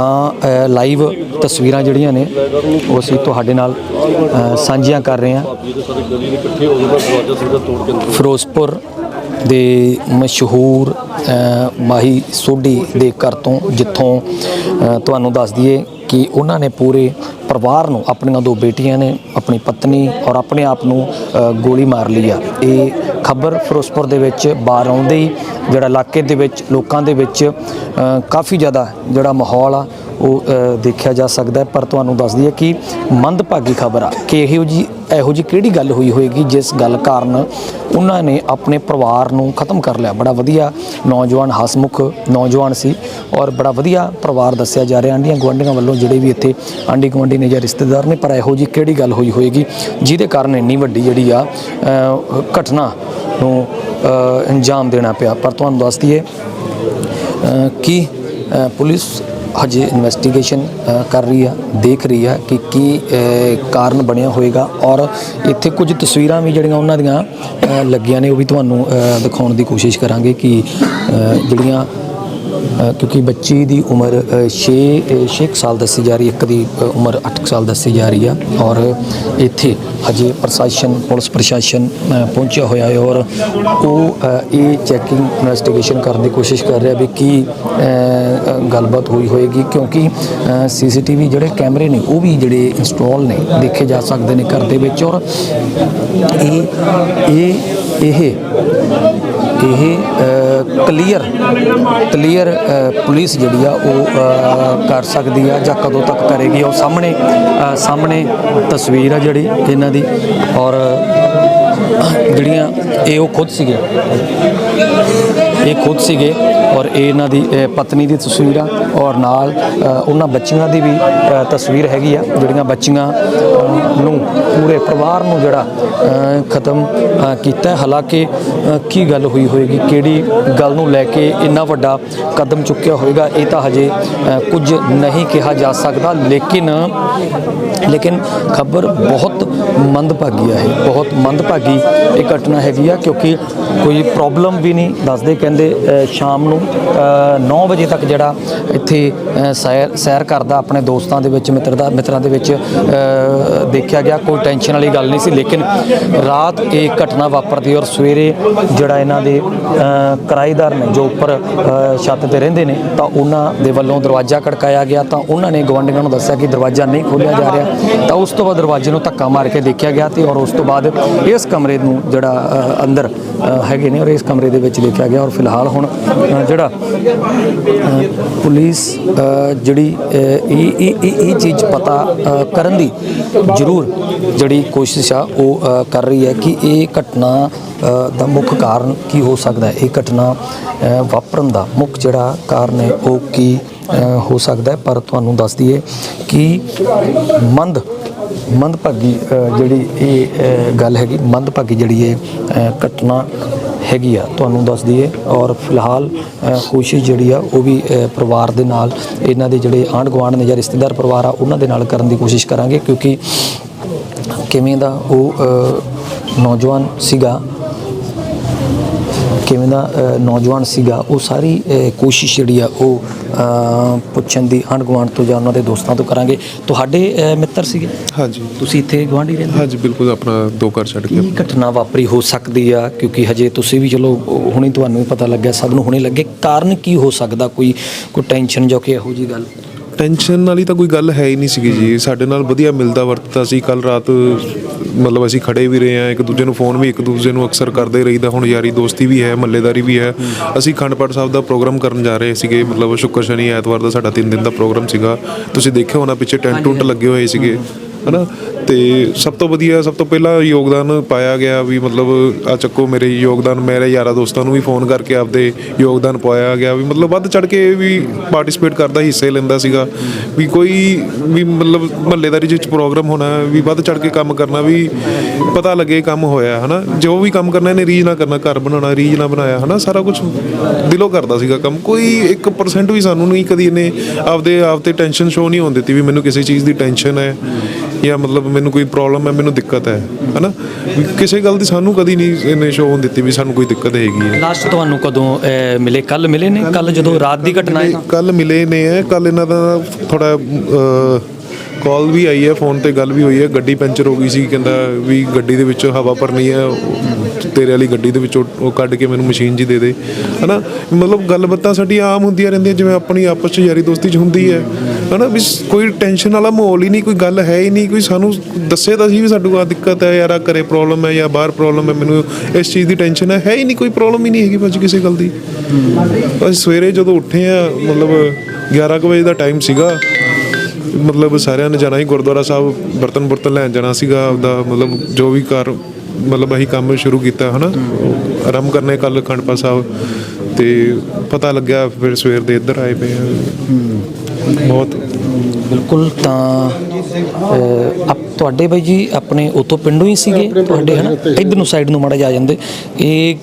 ਤਾਂ ਲਾਈਵ ਤਸਵੀਰਾਂ ਜਿਹੜੀਆਂ ਨੇ, ਉਹ ਅਸੀਂ ਤੁਹਾਡੇ ਨਾਲ ਸਾਂਝੀਆਂ ਕਰ ਰਹੇ ਹਾਂ। ਫਿਰੋਜ਼ਪੁਰ ਦੇ ਮਸ਼ਹੂਰ ਮਾਹੀ ਸੋਢੀ ਦੇ ਘਰ ਤੋਂ ਜਿੱਥੋਂ ਤੁਹਾਨੂੰ ਦੱਸ ਦਈਏ ਕਿ ਉਹਨਾਂ ਨੇ ਪੂਰੇ ਪਰਿਵਾਰ ਨੂੰ ਆਪਣੀਆਂ ਦੋ ਬੇਟੀਆਂ ਨੇ, ਆਪਣੀ ਪਤਨੀ ਔਰ ਆਪਣੇ ਆਪ ਨੂੰ ਗੋਲੀ ਮਾਰ ਲਈ ਆ। ਇਹ ਖਬਰ ਫਿਰੋਜ਼ਪੁਰ ਦੇ ਵਿੱਚ ਬਾਹਰ ਆਉਂਦੇ ਹੀ ਜਿਹੜਾ ਇਲਾਕੇ ਦੇ ਵਿੱਚ, ਲੋਕਾਂ ਦੇ ਵਿੱਚ ਕਾਫੀ ਜ਼ਿਆਦਾ ਜਿਹੜਾ ਮਾਹੌਲ ਆ ਉਹ ਦੇਖਿਆ ਜਾ ਸਕਦਾ ਪਰ ਤੁਹਾਨੂੰ ਦੱਸ ਦਈਏ ਕਿ ਮੰਦਭਾਗੀ ਖਬਰ ਆ ਕਿ ਇਹੋ ਜੀ ਇਹੋ ਜੀ ਕਿਹੜੀ ਗੱਲ ਹੋਈ ਹੋਏਗੀ, ਜਿਸ ਗੱਲ ਕਾਰਨ ਉਹਨਾਂ ਨੇ ਆਪਣੇ ਪਰਿਵਾਰ ਨੂੰ ਖਤਮ ਕਰ ਲਿਆ। ਬੜਾ ਵਧੀਆ ਨੌਜਵਾਨ ਹਸਮੁਖ ਨੌਜਵਾਨ ਸੀ ਔਰ ਬੜਾ ਵਧੀਆ ਪਰਿਵਾਰ ਦੱਸਿਆ ਜਾ ਰਿਹਾ। ਆਂਡੀਆਂ ਗੁਆਂਢੀਆਂ ਵੱਲੋਂ ਜਿਹੜੇ ਵੀ ਇੱਥੇ ਆਂਡੀ ਗੁਆਂਢੀ ਨੇ ਜਾਂ ਰਿਸ਼ਤੇਦਾਰ ਨੇ, ਪਰ ਇਹੋ ਜੀ ਕਿਹੜੀ ਗੱਲ ਹੋਈ ਹੋਏਗੀ, ਜਿਹਦੇ ਕਾਰਨ ਇੰਨੀ ਵੱਡੀ ਜਿਹੜੀ ਆ ਘਟਨਾ ਨੂੰ ਅੰਜਾਮ ਦੇਣਾ ਪਿਆ। ਪਰ ਤੁਹਾਨੂੰ ਦੱਸ ਦਈਏ ਕਿ ਪੁਲਿਸ ਹਜੇ ਇਨਵੈਸਟੀਗੇਸ਼ਨ ਕਰ ਰਹੀ ਆ ਦੇਖ ਰਹੀ ਆ ਕਿ ਕੀ ਕਾਰਨ ਬਣਿਆ ਹੋਏਗਾ ਔਰ ਇੱਥੇ ਕੁਝ ਤਸਵੀਰਾਂ ਵੀ ਜਿਹੜੀਆਂ ਉਹਨਾਂ ਦੀਆਂ ਲੱਗੀਆਂ ਨੇ ਉਹ ਵੀ ਤੁਹਾਨੂੰ ਦਿਖਾਉਣ ਦੀ ਕੋਸ਼ਿਸ਼ ਕਰਾਂਗੇ ਕਿ ਜਿਹੜੀਆਂ ਕਿਉਂਕਿ ਬੱਚੀ ਦੀ ਉਮਰ 6 6 ਸਾਲ ਦੱਸੀ ਜਾ ਰਹੀ ਹੈ ਇੱਕ ਦੀ ਅ, ਉਮਰ 8 ਸਾਲ ਦੱਸੀ ਜਾ ਰਹੀ ਆ ਔਰ ਇੱਥੇ ਹਜੇ ਪ੍ਰਸ਼ਾਸਨ ਪੁਲਿਸ ਪ੍ਰਸ਼ਾਸਨ ਪਹੁੰਚਿਆ ਹੋਇਆ ਹੈ ਔਰ ਉਹ ਇਹ ਚੈਕਿੰਗ ਇਨਵੈਸਟੀਗੇਸ਼ਨ ਕਰਨ ਦੀ ਕੋਸ਼ਿਸ਼ ਕਰ ਰਿਹਾ ਵੀ ਕੀ ਗੱਲਬਾਤ ਹੋਈ ਹੋਏਗੀ ਕਿਉਂਕਿ ਸੀਸੀਟੀਵੀ ਜਿਹੜੇ ਕੈਮਰੇ ਨੇ, ਉਹ ਵੀ ਜਿਹੜੇ ਇੰਸਟਾਲ ਨੇ, ਦੇਖੇ ਜਾ ਸਕਦੇ ਨੇ ਘਰ ਦੇ ਵਿੱਚ ਔਰ ਇਹ ਇਹ ਇਹ ਇਹ ਕਲੀਅਰ ਕਲੀਅਰ ਪੁਲਿਸ ਜਿਹੜੀ ਆ ਉਹ ਕਰ ਸਕਦੀ ਆ ਜਾਂ ਕਦੋਂ ਤੱਕ ਕਰੇਗੀ। ਉਹ ਸਾਹਮਣੇ ਸਾਹਮਣੇ ਤਸਵੀਰ ਆ ਜਿਹੜੀ ਇਹਨਾਂ ਦੀ ਔਰ ਜਿਹੜੀਆਂ ਇਹ ਉਹ ਖੁਦ ਸੀਗੇ। ਇਹ ਖੁਦ ਸੀਗੇ। ਔਰ ਇਹ ਇਹਨਾਂ ਦੀ ਪਤਨੀ ਦੀ ਤਸਵੀਰ। ਆ ਔਰ ਨਾਲ ਉਹਨਾਂ ਬੱਚੀਆਂ ਦੀ ਵੀ ਤਸਵੀਰ ਹੈਗੀ ਆ, ਜਿਹੜੀਆਂ ਬੱਚੀਆਂ ਨੂੰ ਪੂਰੇ ਪਰਿਵਾਰ ਨੂੰ ਜਿਹੜਾ ਖਤਮ ਕੀਤਾ। ਹਾਲਾਂਕਿ ਕੀ ਗੱਲ ਹੋਈ ਹੋਏਗੀ, ਕਿਹੜੀ ਗੱਲ ਨੂੰ ਲੈ ਕੇ ਇੰਨਾ ਵੱਡਾ ਕਦਮ ਚੁੱਕਿਆ ਹੋਵੇਗਾ ਇਹ ਤਾਂ ਹਜੇ ਕੁਝ ਨਹੀਂ ਕਿਹਾ ਜਾ ਸਕਦਾ। ਲੇਕਿਨ ਲੇਕਿਨ ਖਬਰ ਬਹੁਤ ਮੰਦਭਾਗੀ ਹੈ ਇਹ, ਬਹੁਤ ਮੰਦਭਾਗੀ ਇਹ ਘਟਨਾ ਹੈਗੀ ਆ, ਕਿਉਂਕਿ ਕੋਈ ਪ੍ਰੋਬਲਮ ਵੀ ਨਹੀਂ। ਦੱਸਦੇ, ਕਹਿੰਦੇ ਸ਼ਾਮ ਨੂੰ 9 ਵਜੇ ਤੱਕ ਜਿਹੜਾ ਇੱਥੇ ਸੈਰ ਸੈਰ ਕਰਦਾ ਆਪਣੇ ਦੋਸਤਾਂ ਦੇ ਵਿੱਚ, ਮਿੱਤਰ ਦਾ, ਮਿੱਤਰਾਂ ਦੇ ਵਿੱਚ ਦੇਖਿਆ ਗਿਆ। ਕੋਈ ਟੈਨਸ਼ਨ ਵਾਲੀ ਗੱਲ ਨਹੀਂ ਸੀ, ਲੇਕਿਨ ਰਾਤ ਇਹ ਘਟਨਾ ਵਾਪਰਦੀ ਔਰ ਸਵੇਰੇ ਜਿਹੜਾ ਇਹਨਾਂ ਦੇ ਕਿਰਾਏਦਾਰ ਨੇ ਜੋ ਉੱਪਰ ਛੱਤ ਤੇ ਰਹਿੰਦੇ ਨੇ, ਤਾਂ ਉਹਨਾਂ ਦੇ ਵੱਲੋਂ ਦਰਵਾਜ਼ਾ ਖੜਕਾਇਆ ਗਿਆ। ਤਾਂ ਉਹਨਾਂ ਨੇ ਗਵਾਂਢੀਆਂ ਨੂੰ ਦੱਸਿਆ ਕਿ ਦਰਵਾਜ਼ਾ ਨਹੀਂ ਖੋਲ੍ਹਿਆ ਜਾ ਰਿਹਾ। ਤਾਂ ਉਸ ਤੋਂ ਬਾਅਦ ਦਰਵਾਜ਼ੇ ਨੂੰ ਧੱਕਾ ਮਾਰ ਕੇ ਦੇਖਿਆ ਗਿਆ ਤੇ ਔਰ ਉਸ ਤੋਂ ਬਾਅਦ ਇਸ ਕਮਰੇ ਨੂੰ ਜਿਹੜਾ ਅੰਦਰ ਹੈਗੇ ਨੇ ਔਰ ਇਸ ਕਮਰੇ ਦੇ ਵਿੱਚ ਦੇਖਿਆ ਗਿਆ। ਔਰ ਫਿਲਹਾਲ ਹੁਣ ਜਿਹੜਾ ਪੁਲਿਸ ਪੁਲਿਸ ਜਿਹੜੀ ਇਹ ਇਹ ਇਹ ਚੀਜ਼ ਪਤਾ ਕਰਨ ਦੀ ਜ਼ਰੂਰ ਜਿਹੜੀ ਕੋਸ਼ਿਸ਼ ਆ, ਉਹ ਕਰ ਰਹੀ ਹੈ ਕਿ ਇਹ ਘਟਨਾ ਦਾ ਮੁੱਖ ਕਾਰਨ ਕੀ ਹੋ ਸਕਦਾ ਹੈ? ਇਹ ਘਟਨਾ ਵਾਪਰਨ ਦਾ ਮੁੱਖ ਜਿਹੜਾ ਕਾਰਨ ਹੈ, ਉਹ ਕੀ ਹੋ ਸਕਦਾ ਹੈ? ਪਰ ਤੁਹਾਨੂੰ ਦੱਸ ਦਈਏ ਕਿ ਮੰਦ, ਮੰਦਭਾਗੀ ਜਿਹੜੀ ਇਹ ਗੱਲ ਹੈਗੀ, ਮੰਦਭਾਗੀ ਜਿਹੜੀ ਇਹ ਘਟਨਾ ਹੈਗੀ ਆ, ਤੁਹਾਨੂੰ ਦੱਸ ਦਈਏ। ਔਰ ਫਿਲਹਾਲ ਕੋਸ਼ਿਸ਼ ਜਿਹੜੀ ਆ, ਉਹ ਵੀ ਪਰਿਵਾਰ ਦੇ ਨਾਲ, ਇਹਨਾਂ ਦੇ ਜਿਹੜੇ ਆਂਢ ਗੁਆਂਢ ਨੇ ਜਾਂ ਰਿਸ਼ਤੇਦਾਰ ਪਰਿਵਾਰ ਆ, ਉਹਨਾਂ ਦੇ ਨਾਲ ਕਰਨ ਦੀ ਕੋਸ਼ਿਸ਼ ਕਰਾਂਗੇ, ਕਿਉਂਕਿ ਕਿਵੇਂ ਦਾ ਉਹ ਨੌਜਵਾਨ ਸੀਗਾ ਕਿਵੇਂ ਦਾ ਨੌਜਵਾਨ ਸੀਗਾ ਉਹ ਸਾਰੀ ਕੋਸ਼ਿਸ਼ ਜਿਹੜੀ ਆ ਉਹ ਪੁੱਛਣ ਦੀ ਆਂਢ ਗੁਆਂਢ ਤੋਂ ਜਾਂ ਉਹਨਾਂ ਦੇ ਦੋਸਤਾਂ ਤੋਂ ਕਰਾਂਗੇ। ਤੁਹਾਡੇ ਮਿੱਤਰ ਸੀਗੇ? ਹਾਂਜੀ। ਤੁਸੀਂ ਇੱਥੇ ਗਵਾਂਢੀ ਰਹਿੰਦੇ? ਹਾਂਜੀ ਬਿਲਕੁਲ ਆਪਣਾ ਦੋ ਘਰ ਛੱਡ ਕੇ। ਕੀ ਘਟਨਾ ਵਾਪਰੀ ਹੋ ਸਕਦੀ ਆ? ਕਿਉਂਕਿ ਹਜੇ ਤੁਸੀਂ ਵੀ ਚਲੋ ਹੁਣੇ ਤੁਹਾਨੂੰ ਵੀ ਪਤਾ ਲੱਗਿਆ ਸਭ ਨੂੰ ਹੁਣੇ ਲੱਗੇ। ਕਾਰਨ ਕੀ ਹੋ ਸਕਦਾ? ਕੋਈ ਕੋਈ ਟੈਨਸ਼ਨ ਜੋ ਕਿ ਇਹੋ ਜੀ ਗੱਲ? ਟੈਨਸ਼ਨ ਵਾਲੀ ਤਾਂ ਕੋਈ ਗੱਲ ਹੈ ਹੀ ਨਹੀਂ ਸੀਗੀ ਜੀ। ਸਾਡੇ ਨਾਲ ਵਧੀਆ ਮਿਲਦਾ ਵਰਤਦਾ ਸੀ। ਕੱਲ ਰਾਤ ਮਤਲਬ ਅਸੀਂ ਖੜੇ ਵੀ ਰਹੇ ਹਾਂ, ਇੱਕ ਦੂਜੇ ਨੂੰ ਫੋਨ ਵੀ ਇੱਕ ਦੂਜੇ ਨੂੰ ਅਕਸਰ ਕਰਦੇ ਰਹੀਦਾ, ਹੁਣ ਯਾਰੀ ਦੋਸਤੀ ਵੀ ਹੈ, ਮੱਲੇਦਾਰੀ ਵੀ ਹੈ। ਅਸੀਂ ਖੰਡਪੜ ਸਾਹਿਬ ਦਾ ਪ੍ਰੋਗਰਾਮ ਕਰਨ ਜਾ ਰਹੇ ਸੀਗੇ, ਮਤਲਬ ਸ਼ੁੱਕਰ ਸ਼ਨੀ ਐਤਵਾਰ ਦਾ ਸਾਡਾ 3 ਦਿਨ ਦਾ ਪ੍ਰੋਗਰਾਮ ਸੀਗਾ। ਤੁਸੀਂ ਦੇਖਿਆ ਹੋਣਾ ਪਿੱਛੇ ਟੈਂਟ ਟੁੰਟ ਲੱਗੇ ਹੋਏ ਸੀਗੇ, ਹਨਾ? ਤੇ ਸਭ ਤੋਂ ਵਧੀਆ, ਸਭ ਤੋਂ ਪਹਿਲਾਂ ਯੋਗਦਾਨ ਪਾਇਆ ਗਿਆ ਵੀ ਮਤਲਬ ਆ ਚੱਕੋ ਮੇਰੇ ਯੋਗਦਾਨ, ਮੇਰੇ ਯਾਰਾਂ ਦੋਸਤਾਂ ਨੂੰ ਵੀ ਫੋਨ ਕਰਕੇ ਆਪਦੇ ਯੋਗਦਾਨ ਪਾਇਆ ਗਿਆ ਵੀ ਮਤਲਬ ਵੱਧ ਚੜ ਕੇ ਵੀ ਪਾਰਟਿਸਿਪੇਟ ਕਰਦਾ, ਹਿੱਸੇ ਲੈਂਦਾ ਸੀਗਾ। ਵੀ ਕੋਈ ਵੀ ਮਤਲਬ ਮਹੱਲੇਦਾਰੀ ਵਿੱਚ ਪ੍ਰੋਗਰਾਮ ਹੋਣਾ, ਵੀ ਵੱਧ ਚੜ ਕੇ ਕੰਮ ਕਰਨਾ ਵੀ ਪਤਾ ਲੱਗੇ ਕੰਮ ਹੋਇਆ, ਹਨਾ? ਜੋ ਵੀ ਕੰਮ ਕਰਨਾ, ਇਹਨੇ ਰੀਝ ਨਾ ਕਰਨਾ, ਘਰ ਬਣਾਉਣਾ, ਰੀਝ ਨਾ ਬਣਾਇਆ, ਹਨਾ? ਸਾਰਾ ਕੁਝ ਦਿਲੋਂ ਕਰਦਾ ਸੀਗਾ ਕੰਮ। ਕੋਈ 1% ਵੀ ਸਾਨੂੰ ਨਹੀਂ, ਕਦੀ ਇਹਨੇ ਆਪਦੇ ਆਪ ਤੇ ਟੈਨਸ਼ਨ ਸ਼ੋ ਨਹੀਂ ਹੋਣ ਦਿੱਤੀ ਵੀ ਮੈਨੂੰ ਕਿਸੇ ਚੀਜ਼ ਦੀ ਟੈਨਸ਼ਨ ਹੈ। ਜਾਂ ਮਤਲਬ ਮੈਨੂੰ ਕੋਈ ਪ੍ਰੋਬਲਮ ਹੈ ਮੈਨੂੰ ਦਿੱਕਤ ਹੈ ਹਨਾ? ਕਿਸੇ ਗੱਲ ਦੀ ਸਾਨੂੰ ਕਦੀ ਨਹੀਂ ਇਹਨੇ ਸ਼ੋਅ ਹੋਣ ਦਿੱਤੀ ਵੀ ਸਾਨੂੰ ਕੋਈ ਦਿੱਕਤ ਹੈਗੀ ਹੈ। ਲਾਸਟ ਤੁਹਾਨੂੰ ਕਦੋਂ ਅਹ, ਮਿਲੇ? ਕੱਲ ਮਿਲੇ ਨੇ? ਕੱਲ ਜਦੋਂ ਰਾਤ ਦੀ ਘਟਨਾ ਹੈ ਕੱਲ ਮਿਲੇ ਨੇ ਕੱਲ ਇਹਨਾਂ ਦਾ ਥੋੜਾ ਕਾਲ ਵੀ ਆਈ ਹੈ ਫੋਨ ਤੇ ਗੱਲ ਵੀ ਹੋਈ ਹੈ। ਗੱਡੀ ਪੈਂਚਰ ਹੋ ਗਈ ਸੀ ਕਹਿੰਦਾ ਵੀ ਗੱਡੀ ਦੇ ਵਿੱਚੋਂ ਹਵਾ ਭਰਨੀ ਹੈ ਤੇਰੇ ਵਾਲੀ ਗੱਡੀ ਦੇ ਵਿੱਚੋਂ ਉਹ ਕੱਢ ਕੇ ਮੈਨੂੰ ਮਸ਼ੀਨ ਜੀ ਦੇ ਦੇ। ਹਨਾ? ਮਤਲਬ ਗੱਲਬਾਤਾਂ ਸਾਡੀਆਂ ਆਮ ਹੁੰਦੀਆਂ ਰਹਿੰਦੀਆਂ ਜਿਵੇਂ ਆਪਣੀ ਆਪਸ 'ਚ ਯਾਰੀ ਦੋਸਤੀ 'ਚ ਹੁੰਦੀ ਹੈ। ਹਨਾ? ਵੀ ਕੋਈ ਟੈਨਸ਼ਨ ਵਾਲਾ ਮਾਹੌਲ ਹੀ ਨਹੀਂ ਕੋਈ ਗੱਲ ਹੈ ਹੀ ਨਹੀਂ ਕੋਈ ਸਾਨੂੰ ਦੱਸੇ ਤਾਂ ਸੀ ਵੀ ਸਾਨੂੰ ਆ ਦਿੱਕਤ ਹੈ ਯਾਰ ਆ ਘਰੇ ਪ੍ਰੋਬਲਮ ਹੈ ਜਾਂ ਬਾਹਰ ਪ੍ਰੋਬਲਮ ਹੈ ਮੈਨੂੰ ਇਸ ਚੀਜ਼ ਦੀ ਟੈਨਸ਼ਨ ਹੈ। ਹੈ ਹੀ ਨਹੀਂ ਕੋਈ ਪ੍ਰੋਬਲਮ ਹੀ ਨਹੀਂ ਹੈਗੀ ਭਾਜੀ ਕਿਸੇ ਗੱਲ ਦੀ। ਅਸੀਂ ਸਵੇਰੇ ਜਦੋਂ ਉੱਠੇ ਆ ਮਤਲਬ 11 ਕੁ ਵਜੇ ਦਾ ਟਾਈਮ ਸੀਗਾ ਮਤਲਬ ਸਾਰਿਆਂ ਨੇ ਜਾਣਾ ਸੀ ਗੁਰਦੁਆਰਾ ਸਾਹਿਬ ਬਰਤਨ ਬਰਤਨ ਲੈਣ ਜਾਣਾ ਸੀਗਾ ਆਪਦਾ ਮਤਲਬ ਜੋ ਵੀ ਕਰ ਮਤਲਬ ਅਸੀਂ ਕੰਮ ਸ਼ੁਰੂ ਕੀਤਾ ਹਨਾ? ਆਰੰਭ ਕਰਨੇ ਕੱਲ ਖੰਡਪਾ ਸਾਹਿਬ ਤੇ ਪਤਾ ਲੱਗਿਆ ਫਿਰ ਸਵੇਰ ਦੇ ਇੱਧਰ ਆਏ ਪਏ ਆ। ਬਹੁਤ। ਬਿਲਕੁਲ ਤਾਂ ਅਹ, ਆਪ- ਤੁਹਾਡੇ ਬਾਈ ਜੀ ਆਪਣੇ ਉਤੋਂ ਪਿੰਡੋਂ ਹੀ ਸੀਗੇ ਤੁਹਾਡੇ ਹਨਾ? ਇਧਰ ਨੂੰ ਸਾਈਡ ਨੂੰ ਮਾੜਾ ਜਾ ਜਾਂਦੇ। ਇਹ